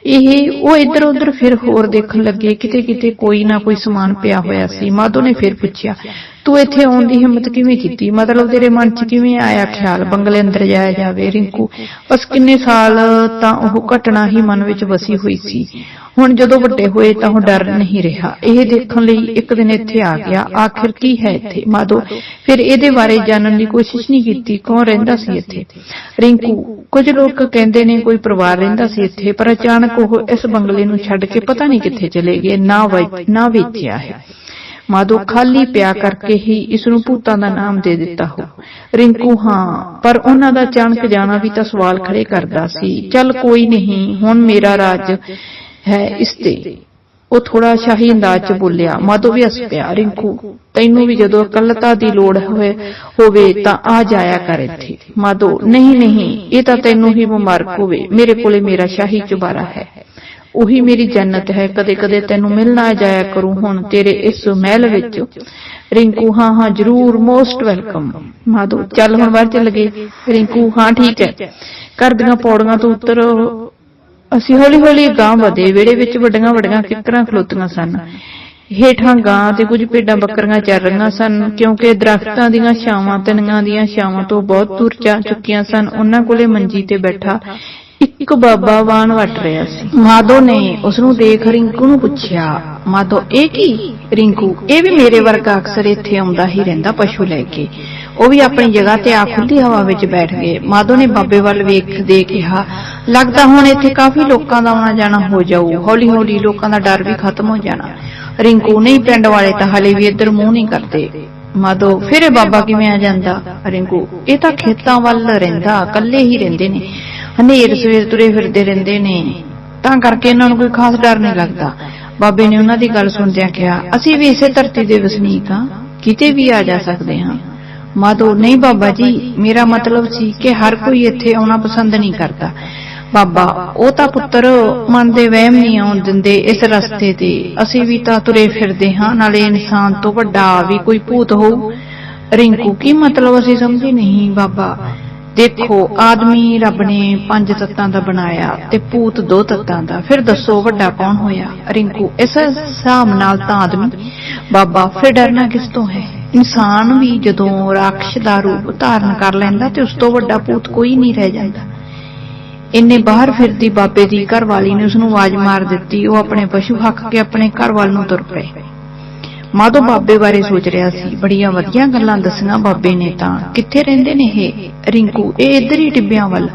A: ਇਹ, ਉਹ ਇੱਧਰ ਉੱਧਰ ਫਿਰ ਹੋਰ ਦੇਖਣ ਲੱਗੇ। ਕਿਤੇ ਕਿਤੇ ਕੋਈ ਨਾ ਕੋਈ ਸਮਾਨ ਪਿਆ ਹੋਇਆ ਸੀ। ਮਾਧੋ ਨੇ ਫਿਰ ਪੁੱਛਿਆ ਤੂੰ ਇੱਥੇ ਆਉਣ ਦੀ ਹਿੰਮਤ ਕਿਵੇਂ ਕੀਤੀ? ਮਤਲਬ ਤੇਰੇ ਮਨ 'ਚ ਕਿਵੇਂ ਆਇਆ ਖਿਆਲ? ਬੰਗਲੇ ਅੰਦਰ ਜਾਇਆ ਜਾਵੇ, ਰਿੰਕੂ? ਬਸ ਕਿੰਨੇ ਸਾਲ ਤਾਂ ਉਹ ਘਟਨਾ ਹੀ ਮਨ ਵਿੱਚ ਵਸੀ ਹੋਈ ਸੀ। ਹੁਣ ਜਦੋਂ ਵੱਡੇ ਹੋਏ ਤਾਂ ਉਹ ਡਰ ਨਹੀਂ ਰਿਹਾ। ਇਹ ਦੇਖਣ ਲਈ ਇੱਕ ਦਿਨ ਇੱਥੇ ਆ ਗਿਆ। ਆਖਿਰ ਕੀ ਹੈ ਇੱਥੇ? ਮਾਧੋ, ਫਿਰ ਇਹਦੇ ਬਾਰੇ ਜਾਣਨ ਦੀ ਕੋਸ਼ਿਸ਼ ਨਹੀਂ ਕੀਤੀ। ਕੌਣ ਰਹਿੰਦਾ ਸੀ ਇੱਥੇ? ਰਿੰਕੂ, ਕੁਝ ਲੋਕ ਕਹਿੰਦੇ ਨੇ ਕੋਈ ਪਰਿਵਾਰ ਰਹਿੰਦਾ ਸੀ ਇੱਥੇ, ਪਰ ਅਚਾਨਕ ਉਹ ਇਸ ਬੰਗਲੇ ਨੂੰ ਛੱਡ ਕੇ ਪਤਾ ਨਹੀਂ ਕਿੱਥੇ ਚਲੇ ਗਏ। ਨਾ ਵੇਚਿਆ ਹੈ। ਮਾਧੋ ਖਾਲੀ ਪਿਆ ਕਰਕੇ ਹੀ ਇਸ ਨੂੰ ਭੂਤਾਂ ਦਾ ਨਾਮ ਦੇ ਦਿੱਤਾ ਹੋ। ਰਿੰਕੂ ਹਾਂ ਪਰ ਉਹਨਾਂ ਦਾ ਅਚਾਨਕ ਜਾਣਾ ਵੀ ਤਾਂ ਸਵਾਲ ਖੜੇ ਕਰਦਾ ਸੀ। ਚੱਲ ਕੋਈ ਨਹੀਂ ਹੁਣ ਮੇਰਾ ਰਾਜ ਹੈ ਇਸ ਤੇ। ਉਹ ਥੋੜਾ ਸ਼ਾਹੀ ਅੰਦਾਜ਼ ਚ ਬੋਲਿਆ ਮਾਧੋ ਵੀ ਹੱਸ ਪਿਆ ਰਿੰਕੂ ਤੈਨੂੰ ਵੀ ਜਦੋਂ ਇਕੱਲਤਾ ਦੀ ਲੋੜ ਹੋਵੇ ਹੋਵੇ ਤਾਂ ਆ ਜਾਇਆ ਕਰ ਇੱਥੇ। ਮਾਧੋ ਨਹੀਂ ਨਹੀਂ ਇਹ ਤਾਂ ਤੈਨੂੰ ਹੀ ਮੁਬਾਰਕ ਹੋਵੇ ਮੇਰੇ ਕੋਲੇ ਮੇਰਾ ਸ਼ਾਹੀ ਚੁਬਾਰਾ ਹੈ। ਉਹੀ ਮੇਰੀ ਜੰਨਤ ਹੈ। ਕਦੇ ਕਦੇ ਤੈਨੂੰ ਮਿਲਣਾ ਜਾਇਆ ਕਰੂੰ। ਹੁਣ ਤੇਰੇ ਇਸ ਮਹਿਲ ਵਿੱਚ ਰਿੰਕੂ, ਹਾਂ ਹਾਂ, ਜਰੂਰ ਮੋਸਟ ਵੈਲਕਮ ਮਾਧੋ, ਚੱਲ ਹੁਣ ਬਾਹਰ ਚੱਲ ਗਏ ਰਿੰਕੂ, ਹਾਂ, ਠੀਕ ਹੈ। ਘਰ ਦੀਆਂ ਪੌੜੀਆਂ ਤੋਂ ਉੱਤਰ ਅਸੀਂ ਹੌਲੀ ਹੌਲੀ ਗਾਂ ਵਧੇ। ਵਿਹੜੇ ਵਿੱਚ ਵੱਡੀਆਂ ਵੱਡੀਆਂ ਕਿੱਕਰਾਂ ਖਲੋਤੀਆਂ ਸਨ। ਹੇਠਾਂ ਗਾਂ ਤੇ ਕੁਝ ਭੇਡਾਂ ਬੱਕਰੀਆਂ ਚੱਲ ਰਹੀਆਂ ਸਨ, ਕਿਉਂਕਿ ਦਰਖਤਾਂ ਦੀਆਂ ਛਾਵਾਂ, ਤਣੀਆਂ ਦੀਆਂ ਛਾਵਾਂ ਤੋਂ ਬਹੁਤ ਦੂਰ ਜਾ ਚੁੱਕੀਆਂ ਸਨ। ਉਹਨਾਂ ਕੋਲੇ ਮੰਜੀ ਤੇ ਬੈਠਾ ਇੱਕ ਬਾਬਾ ਵਾਣ ਵੱਟ ਰਿਹਾ ਸੀ। ਮਾਧੋ ਨੇ ਉਸ ਨੂੰ ਦੇਖ ਰਿੰਕੂ ਨੂੰ ਪੁੱਛਿਆ, ਮਾਧੋ, ਇਹ ਕੀ? ਰਿੰਕੂ, ਇਹ ਵੀ ਮੇਰੇ ਵਰਗਾ ਅਕਸਰ ਇੱਥੇ ਆਉਂਦਾ ਹੀ ਰਹਿੰਦਾ ਪਸ਼ੂ ਲੈ ਕੇ। ਉਹ ਵੀ ਆਪਣੀ ਜਗ੍ਹਾ ਤੇ ਆ ਖੁੱਲੀ ਹਵਾ ਵਿੱਚ ਬੈਠ ਗਏ। ਮਾਧੋ ਨੇ ਬਾਬੇ ਵੱਲ ਵੇਖਦੇ ਕਿਹਾ, ਲੱਗਦਾ ਹੁਣ ਇੱਥੇ ਕਾਫੀ ਲੋਕਾਂ ਦਾ ਆਉਣਾ ਜਾਣਾ ਹੋ ਜਾਊ। ਹੌਲੀ ਹੌਲੀ ਲੋਕਾਂ ਦਾ ਡਰ ਵੀ ਖਤਮ ਹੋ ਜਾਣਾ। ਰਿੰਕੂ, ਨਹੀਂ, ਪਿੰਡ ਵਾਲੇ ਤਾਂ ਹਲੇ ਵੀ ਇੱਧਰ ਮੂੰਹ ਨਹੀਂ ਕਰਦੇ। ਮਾਧੋ, ਫਿਰ ਬਾਬਾ ਕਿਵੇਂ ਆ ਜਾਂਦਾ? ਰਿੰਕੂ, ਇਹ ਤਾਂ ਖੇਤਾਂ ਵੱਲ ਰਹਿੰਦਾ, ਇਕੱਲੇ ਹੀ ਰਹਿੰਦੇ ਨੇ। ਹਨੇਰ ਸਵੇਰ ਤੁਰੇ ਫਿਰਦੇ ਰਹਿੰਦੇ ਨੇ। ਤਾਂ ਕਰਕੇ ਇਹਨਾਂ ਨੂੰ ਕੋਈ ਖਾਸ ਡਰ ਨਹੀਂ ਲੱਗਦਾ। ਬਾਬੇ ਨੇ ਉਹਨਾਂ ਦੀ ਗੱਲ ਸੁਣਦਿਆਂ ਕਿਹਾ, ਅਸੀਂ ਵੀ ਇਸੇ ਧਰਤੀ ਦੇ ਵਸਨੀਕ ਹਾਂ। ਕਿਤੇ ਵੀ ਆ ਜਾ ਸਕਦੇ ਹਾਂ। ਮਾਧੋ, ਨਹੀਂ ਬਾਬਾ ਜੀ, ਮੇਰਾ ਮਤਲਬ ਸੀ ਕਿ ਹਰ ਕੋਈ ਇੱਥੇ ਆਉਣਾ ਪਸੰਦ ਨਹੀਂ ਕਰਦਾ। ਬਾਬਾ, ਉਹ ਤਾਂ ਪੁੱਤਰ ਮਨ ਦੇ ਵਹਿਮ ਨਹੀਂ ਆਉਣ ਦਿੰਦੇ ਇਸ ਰਸਤੇ ਤੇ। ਅਸੀਂ ਵੀ ਤਾਂ ਤੁਰੇ ਫਿਰਦੇ ਹਾਂ, ਨਾਲੇ ਇਨਸਾਨ ਤੋਂ ਵੱਡਾ ਵੀ ਕੋਈ ਭੂਤ ਹੋਊ। ਰਿੰਕੂ, ਕੀ ਮਤਲਬ ਅਸੀਂ ਸਮਝੇ ਨਹੀਂ, ਬਾਬਾ? ਦੇਖੋ ਆਦਮੀ ਰੱਬ ਨੇ ਪੰਜ ਤੱਤਾਂ ਦਾ ਬਣਾਇਆ ਤੇ ਭੂਤ ਦੋ ਤੱਤਾਂ ਦਾ। ਫਿਰ ਦੱਸੋ ਵੱਡਾ ਕੌਣ ਹੋਇਆ? ਰਿੰਕੂ ਇਸ ਹਿਸਾਬ ਨਾਲ ਤਾਂ ਆਦਮੀ ਬਾਬਾ ਫਿਰ ਡਰਨਾ ਕਿਸ ਤੋਂ ਹੈ? ਇਨਸਾਨ ਵੀ ਜਦੋਂ ਰਾਖਸ਼ ਦਾ ਰੂਪ ਧਾਰਨ ਕਰ ਲੈਂਦਾ ਤੇ ਉਸ ਤੋਂ ਵੱਡਾ ਭੂਤ ਕੋਈ ਨਹੀਂ ਰਹਿ ਜਾਂਦਾ। ਇੰਨੇ ਬਾਹਰ ਫਿਰਦੀ ਬਾਬੇ ਦੀ ਘਰ ਵਾਲੀ ਨੇ ਉਸ ਨੂੰ ਆਵਾਜ਼ ਮਾਰ ਦਿੱਤੀ ਉਹ ਆਪਣੇ ਪਸ਼ੂ ਹੱਕ ਕੇ ਆਪਣੇ ਘਰ ਵੱਲ ਨੂੰ ਤੁਰ ਪਏ। ਮਾਧੋ ਬਾਬੇ ਬਾਰੇ ਸੋਚ ਰਿਹਾ ਸੀ। ਬੜੀਆਂ ਵਧੀਆ ਗੱਲਾਂ ਦੱਸੀਆਂ ਬਾਬੇ ਨੇ ਤਾਂ। ਕਿੱਥੇ ਰਹਿੰਦੇ ਨੇ ਇਹ? ਰਿੰਕੂ, ਇਹ ਇੱਧਰ ਹੀ ਟਿੱਬਿਆਂ ਵੱਲ।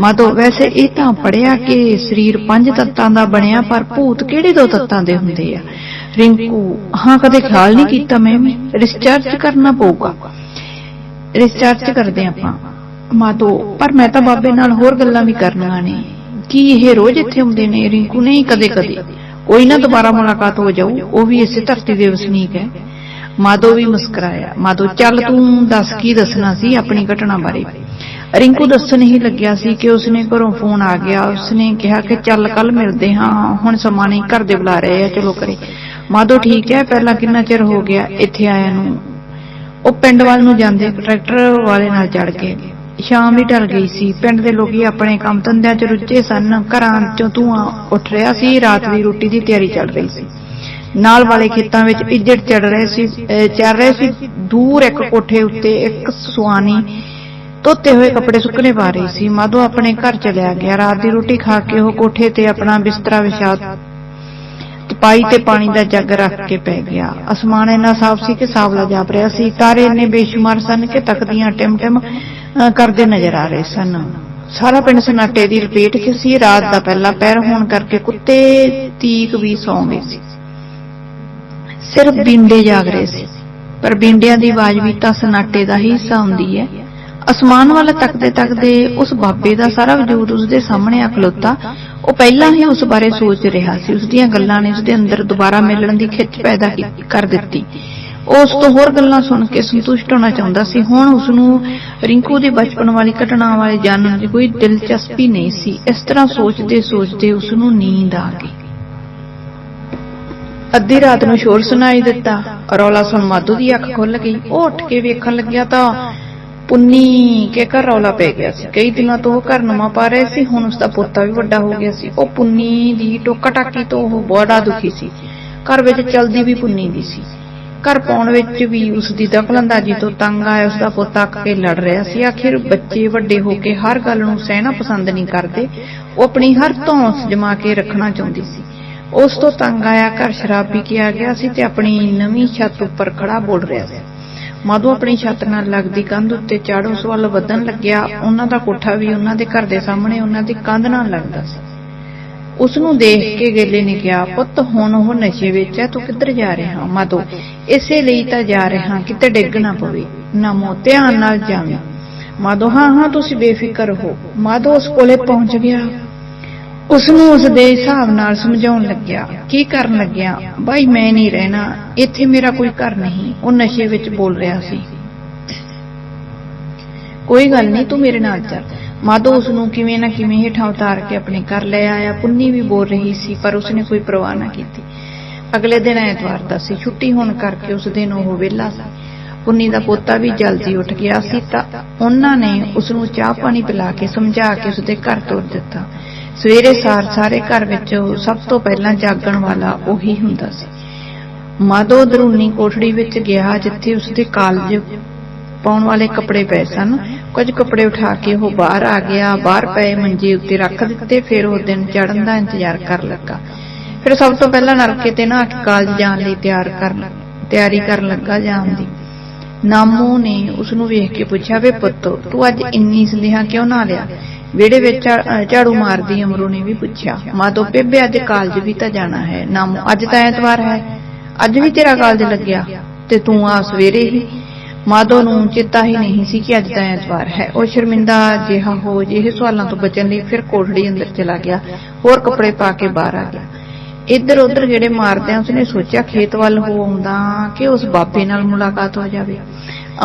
A: ਮਾਧੋ, ਵੈਸੇ ਇਹ ਤਾਂ ਪੜਿਆ ਕਿ ਸਰੀਰ ਪੰਜ ਤੱਤਾਂ ਦਾ ਬਣਿਆ, ਪਰ ਭੂਤ ਕਿਹੜੇ ਦੋ ਤੱਤਾਂ ਦੇ ਹੁੰਦੇ ਆ? ਰਿੰਕੂ, ਹਾਂ, ਕਦੇ ਖਿਆਲ ਨਹੀਂ ਕੀਤਾ ਮੈਂ ਵੀ। ਕਰਨਾ ਪਊਗਾ। ਰਿਸਰਚ ਕਰਦੇ ਆਪਾਂ। ਮਾਧੋ, ਪਰ ਮੈਂ ਤਾਂ ਬਾਬੇ ਨਾਲ ਹੋਰ ਗੱਲਾਂ ਵੀ ਕਰਨੀਆਂ ਨੇ। ਕੀ ਇਹ ਰੋਜ਼ ਇੱਥੇ ਹੁੰਦੇ ਨੇ? ਰਿੰਕੂ, ਨਹੀਂ ਕਦੇ ਕਦੇ ਕੋਈ ਨਾ ਦੁਬਾਰਾ ਮੁਲਾਕਾਤ ਹੋ ਜਾਊ, ਉਹ ਵੀ ਇਸੇ ਧਰਤੀ ਦੇ ਵਸਨੀਕ ਹੈ। ਮਾਧੋ ਵੀ ਮੁਸਕਰਾਇਆ। ਮਾਧੋ, ਚੱਲ ਤੂੰ ਦੱਸ ਕੀ ਦੱਸਣਾ ਸੀ ਆਪਣੀ ਘਟਨਾ ਬਾਰੇ? ਰਿੰਕੂ ਦੱਸਣ ਹੀ ਲੱਗਿਆ ਸੀ ਕਿ ਉਸਨੇ ਘਰੋਂ ਫੋਨ ਆ ਗਿਆ। ਉਸਨੇ ਕਿਹਾ ਕਿ ਚੱਲ ਕੱਲ ਮਿਲਦੇ ਹਾਂ, ਹੁਣ ਸਮਾਂ ਨਹੀਂ, ਘਰ ਦੇ ਬੁਲਾ ਰਹੇ ਆ, ਚਲੋ ਕਰੇ। ਮਾਧੋ ਠੀਕ ਹੈ, ਪਹਿਲਾਂ ਕਿੰਨਾ ਚਿਰ ਹੋ ਗਿਆ ਇੱਥੇ ਆਇਆ ਨੂੰ? ਉਹ ਪਿੰਡ ਵੱਲ ਨੂੰ ਜਾਂਦੇ, ਟਰੈਕਟਰ ਵਾਲੇ ਨਾਲ ਚੜ ਕੇ। ਸ਼ਾਮ ਵੀ ਢਲ ਗਈ ਸੀ। ਪਿੰਡ ਦੇ ਲੋਕੀ ਆਪਣੇ ਕੰਮ ਧੰਦਿਆਂ 'ਚ ਰੁੱਝੇ ਸਨ। ਘਰਾਂ 'ਚੋਂ ਧੂਆਂ ਉੱਠ ਰਿਹਾ ਸੀ। ਰਾਤ ਦੀ ਰੋਟੀ ਦੀ ਤਿਆਰੀ ਚੱਲ ਰਹੀ ਸੀ। ਨਾਲ ਵਾਲੇ ਖੇਤਾਂ ਵਿੱਚ ਇੱਜੜ ਚੜ ਰਹੇ ਸੀ ਚੱਲ ਰਹੇ ਸੀ। ਦੂਰ ਇੱਕ ਕੋਠੇ ਉੱਤੇ ਇੱਕ ਸੁਆਣੀ ਧੋਤੇ ਹੋਏ ਕੱਪੜੇ ਸੁੱਕਣੇ ਪਾ ਰਹੀ ਸੀ। ਮਾਧੋ ਆਪਣੇ ਘਰ ਚਲਿਆ ਗਿਆ। ਰਾਤ ਦੀ ਰੋਟੀ ਖਾ ਕੇ ਉਹ ਕੋਠੇ ਤੇ ਆਪਣਾ ਬਿਸਤਰਾ ਵਿਛਾ ਪਾਈ ਤੇ ਪਾਣੀ ਦਾ ਜੱਗ ਰੱਖ ਕੇ ਪੈ ਗਿਆ। ਅਸਮਾਨ ਇੰਨਾ ਸਾਫ਼ ਸੀ ਕਿ ਸਾਵਲਾ ਜਾਪ ਰਿਹਾ ਸੀ। ਤਾਰੇ ਇੰਨੇ ਬੇਸ਼ੁਮਾਰ ਸਨ ਕਿ ਤਖ਼ਦੀਆਂ ਟਿਮ-ਟਿਮ ਕਰਦੇ ਨਜ਼ਰ ਆ ਰਹੇ ਸਨ। ਸਾਰਾ ਪਿੰਡ ਸਨਾਟੇ ਦੀ ਲਪੇਟ 'ਚ ਸੀ। ਰਾਤ ਦਾ ਪਹਿਲਾ ਪਹਿਰ ਹੋਣ ਕਰਕੇ ਕੁੱਤੇ ਤੀਕ ਵੀ ਸੌਂ ਗਏ ਸੀ। ਸਿਰਫ ਬਿੰਡੇ ਜਾਗ ਰਹੇ ਸੀ। ਪਰ ਬਿੰਡਿਆਂ ਦੀ ਆਵਾਜ਼ ਵੀ ਤਾਂ ਸਨਾਟੇ ਦਾ ਹੀ ਹਿੱਸਾ ਹੁੰਦੀ ਹੈ। ਅਸਮਾਨ ਵੱਲ ਤੱਕਦੇ ਤੱਕਦੇ ਉਸ ਬਾਬੇ ਦਾ ਸਾਰਾ ਵਜੂਦ ਉਸਦੇ ਸਾਹਮਣੇ ਆ ਖਲੋਤਾ। ਉਹ ਪਹਿਲਾਂ ਹੀ ਉਸ ਬਾਰੇ ਸੋਚ ਰਿਹਾ ਸੀ। ਉਸ ਦੀਆਂ ਗੱਲਾਂ ਨੇ ਉਸਦੇ ਅੰਦਰ ਦੁਬਾਰਾ ਮਿਲਣ ਦੀ ਖਿੱਚ ਪੈਦਾ ਕਰ ਦਿੱਤੀ। ਉਸ ਤੋਂ ਹੋਰ ਗੱਲਾਂ ਸੁਣ ਕੇ ਸੰਤੁਸ਼ਟ ਹੋਣਾ ਚਾਹੁੰਦਾ ਸੀ। ਹੁਣ ਉਸ ਨੂੰ ਰਿੰਕੂ ਦੇ ਬਚਪਨ ਵਾਲੀ ਘਟਨਾ ਬਾਰੇ ਜਾਣਨ ਦੀ ਕੋਈ ਦਿਲਚਸਪੀ ਨਹੀਂ ਸੀ। ਇਸ ਤਰ੍ਹਾਂ ਸੋਚਦੇ ਸੋਚਦੇ ਉਸ ਨੂੰ ਨੀਂਦ ਆ ਗਈ। ਅੱਧੀ ਰਾਤ ਨੂੰ ਸ਼ੋਰ ਸੁਣਾਈ ਦਿੱਤਾ। ਰੌਲਾ ਸੁਣ ਮਾਧੂ ਦੀ ਅੱਖ ਖੁੱਲ ਗਈ। ਉਹ ਉੱਠ ਕੇ ਵੇਖਣ ਲੱਗਿਆ ਤਾਂ ਪੁੰਨੀ ਕੇ ਘਰ ਰੌਲਾ ਪੈ ਗਿਆ ਸੀ। ਕਈ ਦਿਨਾਂ ਤੋਂ ਉਹ ਘਰ ਨਵਾਂ ਪਾ ਰਹੇ ਸੀ। ਹੁਣ ਉਸਦਾ ਪੋਤਾ ਵੀ ਵੱਡਾ ਹੋ ਗਿਆ ਸੀ। ਉਹ ਪੁੰਨੀ ਦੀ ਟੋਕਾ ਟਾਕੀ ਤੋਂ ਉਹ ਬੜਾ ਦੁਖੀ ਸੀ। ਘਰ ਵਿੱਚ ਚਲਦੀ ਵੀ ਪੁੰਨੀ ਦੀ ਸੀ। ਘਰ ਪਾਉਣ ਵਿੱਚ ਵੀ ਉਸ ਦੀ ਦਖਲਅੰਦਾਜ਼ੀ ਤੋਂ ਤੰਗ ਆਇਆ ਉਸ ਦਾ ਪੁੱਤ ਅੱਕ ਕੇ ਲੜ ਰਿਹਾ ਸੀ। ਆਖਿਰ ਬੱਚੇ ਵੱਡੇ ਹੋ ਕੇ ਹਰ ਗੱਲ ਨੂੰ ਸਹਿਣਾ ਪਸੰਦ ਨਹੀਂ ਕਰਦੇ। ਉਹ ਆਪਣੀ ਹਰ ਧੌਂਸ ਜਮਾ ਕੇ ਰੱਖਣਾ ਚਾਹੁੰਦੀ ਸੀ। ਉਸ ਤੋਂ ਤੰਗ ਆਇਆ, ਘਰ ਸ਼ਰਾਬ ਪੀ ਕੇ ਆ ਗਿਆ ਸੀ ਤੇ ਆਪਣੀ ਨਵੀਂ ਛੱਤ ਉੱਪਰ ਖੜਾ ਬੋਲ ਰਿਹਾ ਸੀ। ਮਾਧੂ ਆਪਣੀ ਛੱਤ ਨਾਲ ਲੱਗਦੀ ਕੰਧ ਉੱਤੇ ਚੜ੍ਹ ਉਸ ਵੱਲ ਵਧਣ ਲੱਗਿਆ। ਉਹਨਾਂ ਦਾ ਕੋਠਾ ਵੀ ਉਹਨਾਂ ਦੇ ਘਰ ਦੇ ਸਾਹਮਣੇ, ਉਹਨਾਂ ਦੀ ਕੰਧ ਨਾਲ ਲੱਗਦਾ ਸੀ। ਉਸ ਨੂੰ ਦੇਖ ਕੇ ਗੇਲੇ ਨੇ ਕਿਹਾ, ਪੁੱਤ, ਹੁਣ ਉਹ ਨਸ਼ੇ ਵਿੱਚ ਹੈ, ਤੂੰ ਕਿੱਧਰ ਜਾ ਰਿਹਾ ਮਾਧੋ ਇਸੇ ਲਈ ਤਾਂ ਜਾ ਰਿਹਾ ਕਿਤੇ ਡਿੱਗ ਨਾ ਪਵੇ ਨਮੋ ਧਿਆਨ ਨਾਲ ਜਾਵੇਂ। ਮਾਧੋ ਹਾਂ ਹਾਂ, ਤੁਸੀਂ ਬੇਫਿਕਰ ਹੋ। ਮਾਧੋ ਉਸ ਕੋਲੇ ਪਹੁੰਚ ਗਿਆ। ਉਸ ਨੂੰ ਉਸ ਦੇ ਹਿਸਾਬ ਨਾਲ ਸਮਝਾਉਣ ਲੱਗਿਆ, ਕੀ ਕਰਨ ਲੱਗਿਆ? ਬਾਈ, ਮੈਂ ਨਹੀਂ ਰਹਿਣਾ। ਇੱਥੇ ਮੇਰਾ ਕੋਈ ਘਰ ਨਹੀਂ। ਉਹ ਨਸ਼ੇ ਵਿੱਚ ਬੋਲ ਰਿਹਾ ਸੀ। ਕੋਈ ਗੱਲ ਨਹੀਂ, ਤੂੰ ਮੇਰੇ ਨਾਲ ਚੱਲ। ਮਾਧੋ ਉਸ ਨੂੰ ਕਿਵੇਂ ਨਾ ਕਿਵੇਂ ਹੇਠਾਂ ਉਤਾਰ ਕੇ ਆਪਣੇ ਘਰ ਲੈ ਆਇਆ। ਪੁੰਨੀ ਵੀ ਬੋਲ ਰਹੀ ਸੀ, ਪਰ ਉਸਨੇ ਕੋਈ ਪਰਵਾਹ ਨਾ ਕੀਤੀ। ਅਗਲੇ ਦਿਨ ਐਤਵਾਰ ਦਾ ਸੀ। ਛੁੱਟੀ ਹੋਣ ਕਰਕੇ ਉਸ ਦਿਨ ਉਹ ਵਿਹਲਾ ਸੀ। ਪੁੰਨੀ ਦਾ ਪੋਤਾ ਵੀ ਜਲਦੀ ਉੱਠ ਗਿਆ ਸੀ ਤਾਂ ਉਹਨਾਂ ਨੇ ਉਸ ਨੂੰ ਚਾਹ ਪਾਣੀ ਪਿਲਾ ਕੇ ਸਮਝਾ ਕੇ ਉਸਦੇ ਘਰ ਤੋਰ ਦਿੱਤਾ। ਸਵੇਰੇ ਸਾਰ ਸਾਰੇ ਘਰ ਵਿੱਚ ਸਭ ਤੋਂ ਪਹਿਲਾਂ ਜਾਗਣ ਵਾਲਾ ਉਹੀ ਹੁੰਦਾ ਸੀ। ਮਾਧੋ ਦਰੂਨੀ ਕੋਠੜੀ ਵਿੱਚ ਗਿਆ ਜਿੱਥੇ ਉਸਦੇ ਕਾਲਜ ਪਾਉਣ ਵਾਲੇ ਕੱਪੜੇ ਪਏ ਸਨ। ਕੁਝ ਕੱਪੜੇ ਉਠਾ ਕੇ ਉਹ ਬਾਹਰ ਆ ਗਿਆ, ਬਾਹਰ ਪਏ ਮੰਜੇ ਉੱਤੇ ਰੱਖ ਦਿੱਤੇ, ਫਿਰ ਉਹ ਦਿਨ ਚੜ੍ਹਨ ਦਾ ਇੰਤਜ਼ਾਰ ਕਰਨ ਲੱਗਾ। ਫਿਰ ਸਭ ਤੋਂ ਪਹਿਲਾਂ ਨਲਕੇ ਤੇ ਨਹਾ ਕਾਲਜ ਜਾਣ ਲਈ ਤਿਆਰ ਕਰਨ ਤਿਆਰੀ ਕਰਨ ਲੱਗਾ ਜਾਣ ਦੀ। ਨਾਮੂ ਨੇ ਉਸ ਨੂੰ ਵੇਖ ਕੇ ਪੁੱਛਿਆ, ਵੇ ਪੁੱਤ, ਤੂੰ ਅੱਜ ਇੰਨੀ ਸੰਦੇਹਾ ਕਿਉਂ ਨਾ ਲਿਆ? ਵਿਹੜੇ ਵਿੱਚ ਝਾੜੂ ਮਾਰਦੀ ਅਮਰੂ ਨੇ ਵੀ ਪੁੱਛਿਆ ਮਾਧੋ ਬੇਬੇ ਅੱਜ ਕਾਲਜ ਵੀ ਤਾਂ ਜਾਣਾ ਹੈ। ਨਾਮੂ, ਅੱਜ ਤਾਂ ਐਤਵਾਰ ਹੈ। ਅੱਜ ਵੀ ਤੇਰਾ ਕਾਲਜ ਲੱਗਿਆ ਤੇ ਤੂੰ ਆ ਸਵੇਰੇ ਹੀ ਮਾਧੋ ਨੂੰ ਚੇਤਾ ਹੀ ਨਹੀਂ ਸੀ ਕਿ ਅੱਜ ਤਾਂ ਐਤਵਾਰ ਹੈ। ਉਹ ਸ਼ਰਮਿੰਦਾ ਜਿਹਾ ਹੋ ਜਿਹੇ ਸਵਾਲਾਂ ਤੋਂ ਬਚਣ ਲਈ ਫਿਰ ਕੋਠੜੀ ਅੰਦਰ ਚਲਾ ਗਿਆ। ਹੋਰ ਕੱਪੜੇ ਪਾ ਕੇ ਬਾਹਰ ਆ ਗਿਆ। ਇੱਧਰ ਉੱਧਰ ਜਿਹੜੇ ਮਾਰਦਿਆਂ ਉਸਨੇ ਸੋਚਿਆ, ਖੇਤ ਵੱਲ ਹੋ ਆਉਂਦਾ ਕਿ ਉਸ ਬਾਬੇ ਨਾਲ ਮੁਲਾਕਾਤ ਹੋ ਜਾਵੇ?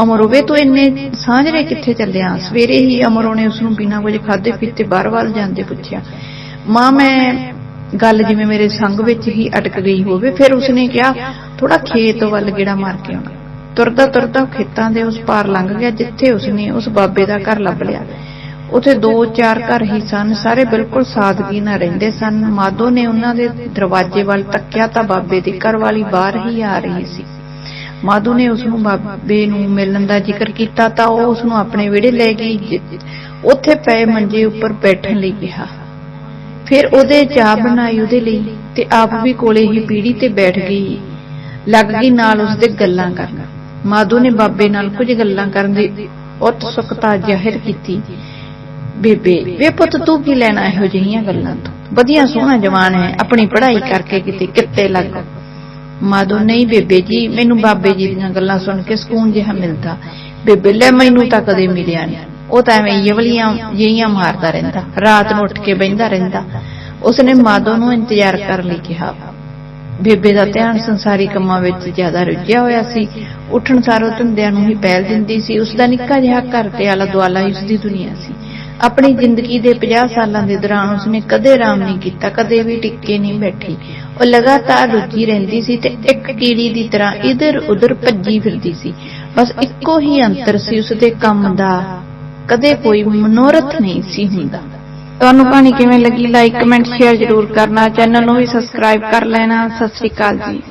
A: ਅਮਰੋ ਵੇ ਤੂੰ ਇੰਨੇ ਸਾਂਝਰੇ ਕਿੱਥੇ ਚੱਲਿਆ? ਸਵੇਰੇ ਹੀ ਅਮਰੋ ਨੇ ਉਸ ਨੂੰ ਬਿਨਾਂ ਕੁਝ ਖਾਦੇ ਪੀਤੇ ਬਾਹਰ ਵੱਲ ਜਾਂਦੇ ਪੁੱਛਿਆ, ਮਾਂ, ਮੈਂ ਗੱਲ ਜਿਵੇਂ ਮੇਰੇ ਸੰਗ ਵਿੱਚ ਹੀ ਅਟਕ ਗਈ ਹੋਵੇ। ਫਿਰ ਉਸਨੇ ਕਿਹਾ ਥੋੜਾ ਖੇਤ ਵੱਲ ਗੇੜਾ ਮਾਰ ਕੇ ਆਉਣਾ। ਤੁਰਦਾ ਤੁਰਦਾ ਖੇਤਾਂ ਦੇ ਉਸ ਪਾਰ ਲੰਘ ਗਿਆ, ਜਿੱਥੇ ਉਸਨੇ ਉਸ ਬਾਬੇ ਦਾ ਘਰ ਲੱਭ ਲਿਆ। ਉਥੇ ਦੋ ਚਾਰ ਘਰ ਹੀ ਸਨ, ਸਾਰੇ ਬਿਲਕੁਲ ਸਾਦਗੀ ਨਾਲ ਰਹਿੰਦੇ ਸਨ। ਮਾਧੋ ਨੇ ਉਹਨਾਂ ਦੇ ਦਰਵਾਜ਼ੇ ਵੱਲ ਤੱਕਿਆ ਤਾਂ ਬਾਬੇ ਦੀ ਘਰ ਬਾਹਰ ਹੀ ਆ ਰਹੀ ਸੀ। ਮਾਧੋ ਨੇ ਉਸ ਨੂੰ ਬਾਬੇ ਨੂੰ ਮਿਲਣ ਦਾ ਜ਼ਿਕਰ ਕੀਤਾ ਤਾਂ ਉਹ ਉਸ ਨੂੰ ਆਪਣੇ ਵਿਹੜੇ ਲੈ ਗਈ, ਜਿ- ਉੱਥੇ ਪਏ ਮੰਜੇ ਉੱਪਰ ਬੈਠਣ ਲਈ ਕਿਹਾ। ਫਿਰ ਉਹਦੇ ਚਾਹ ਬਣਾਈ ਉਹਦੇ ਲਈ ਤੇ ਆਪ ਵੀ ਕੋਲੇ ਹੀ ਪੀੜੀ ਤੇ ਬੈਠ ਗਈ। ਲੱਗ ਗਈ ਨਾਲ ਉਸਦੇ ਗੱਲਾਂ ਕਰਨ। ਮਾਧੋ ਨੇ ਬਾਬੇ ਨਾਲ ਕੁਝ ਗੱਲਾਂ ਕਰਨ ਦੀ ਉਤਸੁਕਤਾ ਜ਼ਾਹਿਰ ਕੀਤੀ। ਬੇਬੇ, ਵੇ ਪੁੱਤ, ਤੂੰ ਕੀ ਲੈਣਾ ਇਹੋ ਜਿਹੀਆਂ ਗੱਲਾਂ ਤੋਂ? ਵਧੀਆ ਸੋਹਣਾ ਜਵਾਨ ਹੈ, ਆਪਣੀ ਪੜ੍ਹਾਈ ਕਰਕੇ ਕਿਤੇ ਕਿੱਤੇ ਲੱਗ। ਮਾਧੋ, ਨਹੀਂ ਬੇਬੇ ਜੀ, ਮੈਨੂੰ ਬਾਬੇ ਜੀ ਦੀਆਂ ਗੱਲਾਂ ਸੁਣ ਕੇ ਸਕੂਨ ਜਿਹਾ ਮਿਲਦਾ। ਬੇਬੇ, ਲੈ ਮੈਨੂੰ ਤਾਂ ਕਦੇ ਮਿਲਿਆ ਨਹੀਂ। ਉਹ ਤਾਂ ਐਵੇਂ ਯਵਲੀਆਂ ਜਿਹੀਆਂ ਮਾਰਦਾ ਰਹਿੰਦਾ, ਰਾਤ ਨੂੰ ਉੱਠ ਕੇ ਬਹਿੰਦਾ ਰਹਿੰਦਾ। ਉਸਨੇ ਮਾਧੋ ਨੂੰ ਇੰਤਜ਼ਾਰ ਕਰਨ ਲਈ ਕਿਹਾ। ਬੇਬੇ ਦਾ ਧਿਆਨ ਸੰਸਾਰੀ ਕੰਮਾਂ ਵਿੱਚ ਜ਼ਿਆਦਾ ਰੁੱਝਿਆ ਹੋਇਆ ਸੀ। ਉੱਠਣ ਸਾਰੋਂ ਧੰਦਿਆਂ ਨੂੰ ਹੀ ਪਹਿਲ ਦਿੰਦੀ ਸੀ। ਉਸ ਦਾ ਨਿੱਕਾ ਜਿਹਾ ਘਰ ਤੇ ਆਲਾ ਦੁਆਲਾ ਹੀ ਉਸ ਦੀ ਦੁਨੀਆ ਸੀ। ਆਪਣੀ ਜ਼ਿੰਦਗੀ ਦੇ 50 ਸਾਲਾਂ ਦੇ ਦੌਰਾਨ ਉਸਨੇ ਕਦੇ ਆਰਾਮ ਨਹੀਂ ਕੀਤਾ ਕਦੇ ਵੀ ਟਿੱਕੇ ਨਹੀਂ ਬੈਠੀ। ਉਹ ਲਗਾਤਾਰ ਰੁੱਝੀ ਰਹਿੰਦੀ ਸੀ ਤੇ ਇੱਕ ਕੀੜੀ ਦੀ ਤਰ੍ਹਾਂ ਇਧਰ ਉਧਰ ਭੱਜੀ ਫਿਰਦੀ ਸੀ। ਬਸ ਇੱਕੋ ਹੀ ਅੰਤਰ ਸੀ ਉਸਦੇ ਕੰਮ ਦਾ। ਕਦੇ ਕੋਈ ਮਨੋਰਥ ਨਹੀਂ ਸੀ ਹੁੰਦਾ। ਤੁਹਾਨੂੰ ਕਹਾਣੀ ਕਿਵੇਂ ਲੱਗੀ ਲਾਈਕ ਕਮੈਂਟ ਸ਼ੇਅਰ ਜ਼ਰੂਰ ਕਰਨਾ ਚੈਨਲ ਨੂੰ ਵੀ ਸਬਸਕ੍ਰਾਈਬ ਕਰ ਲੈਣਾ। ਸਤਿ ਸ਼੍ਰੀ ਅਕਾਲ ਜੀ।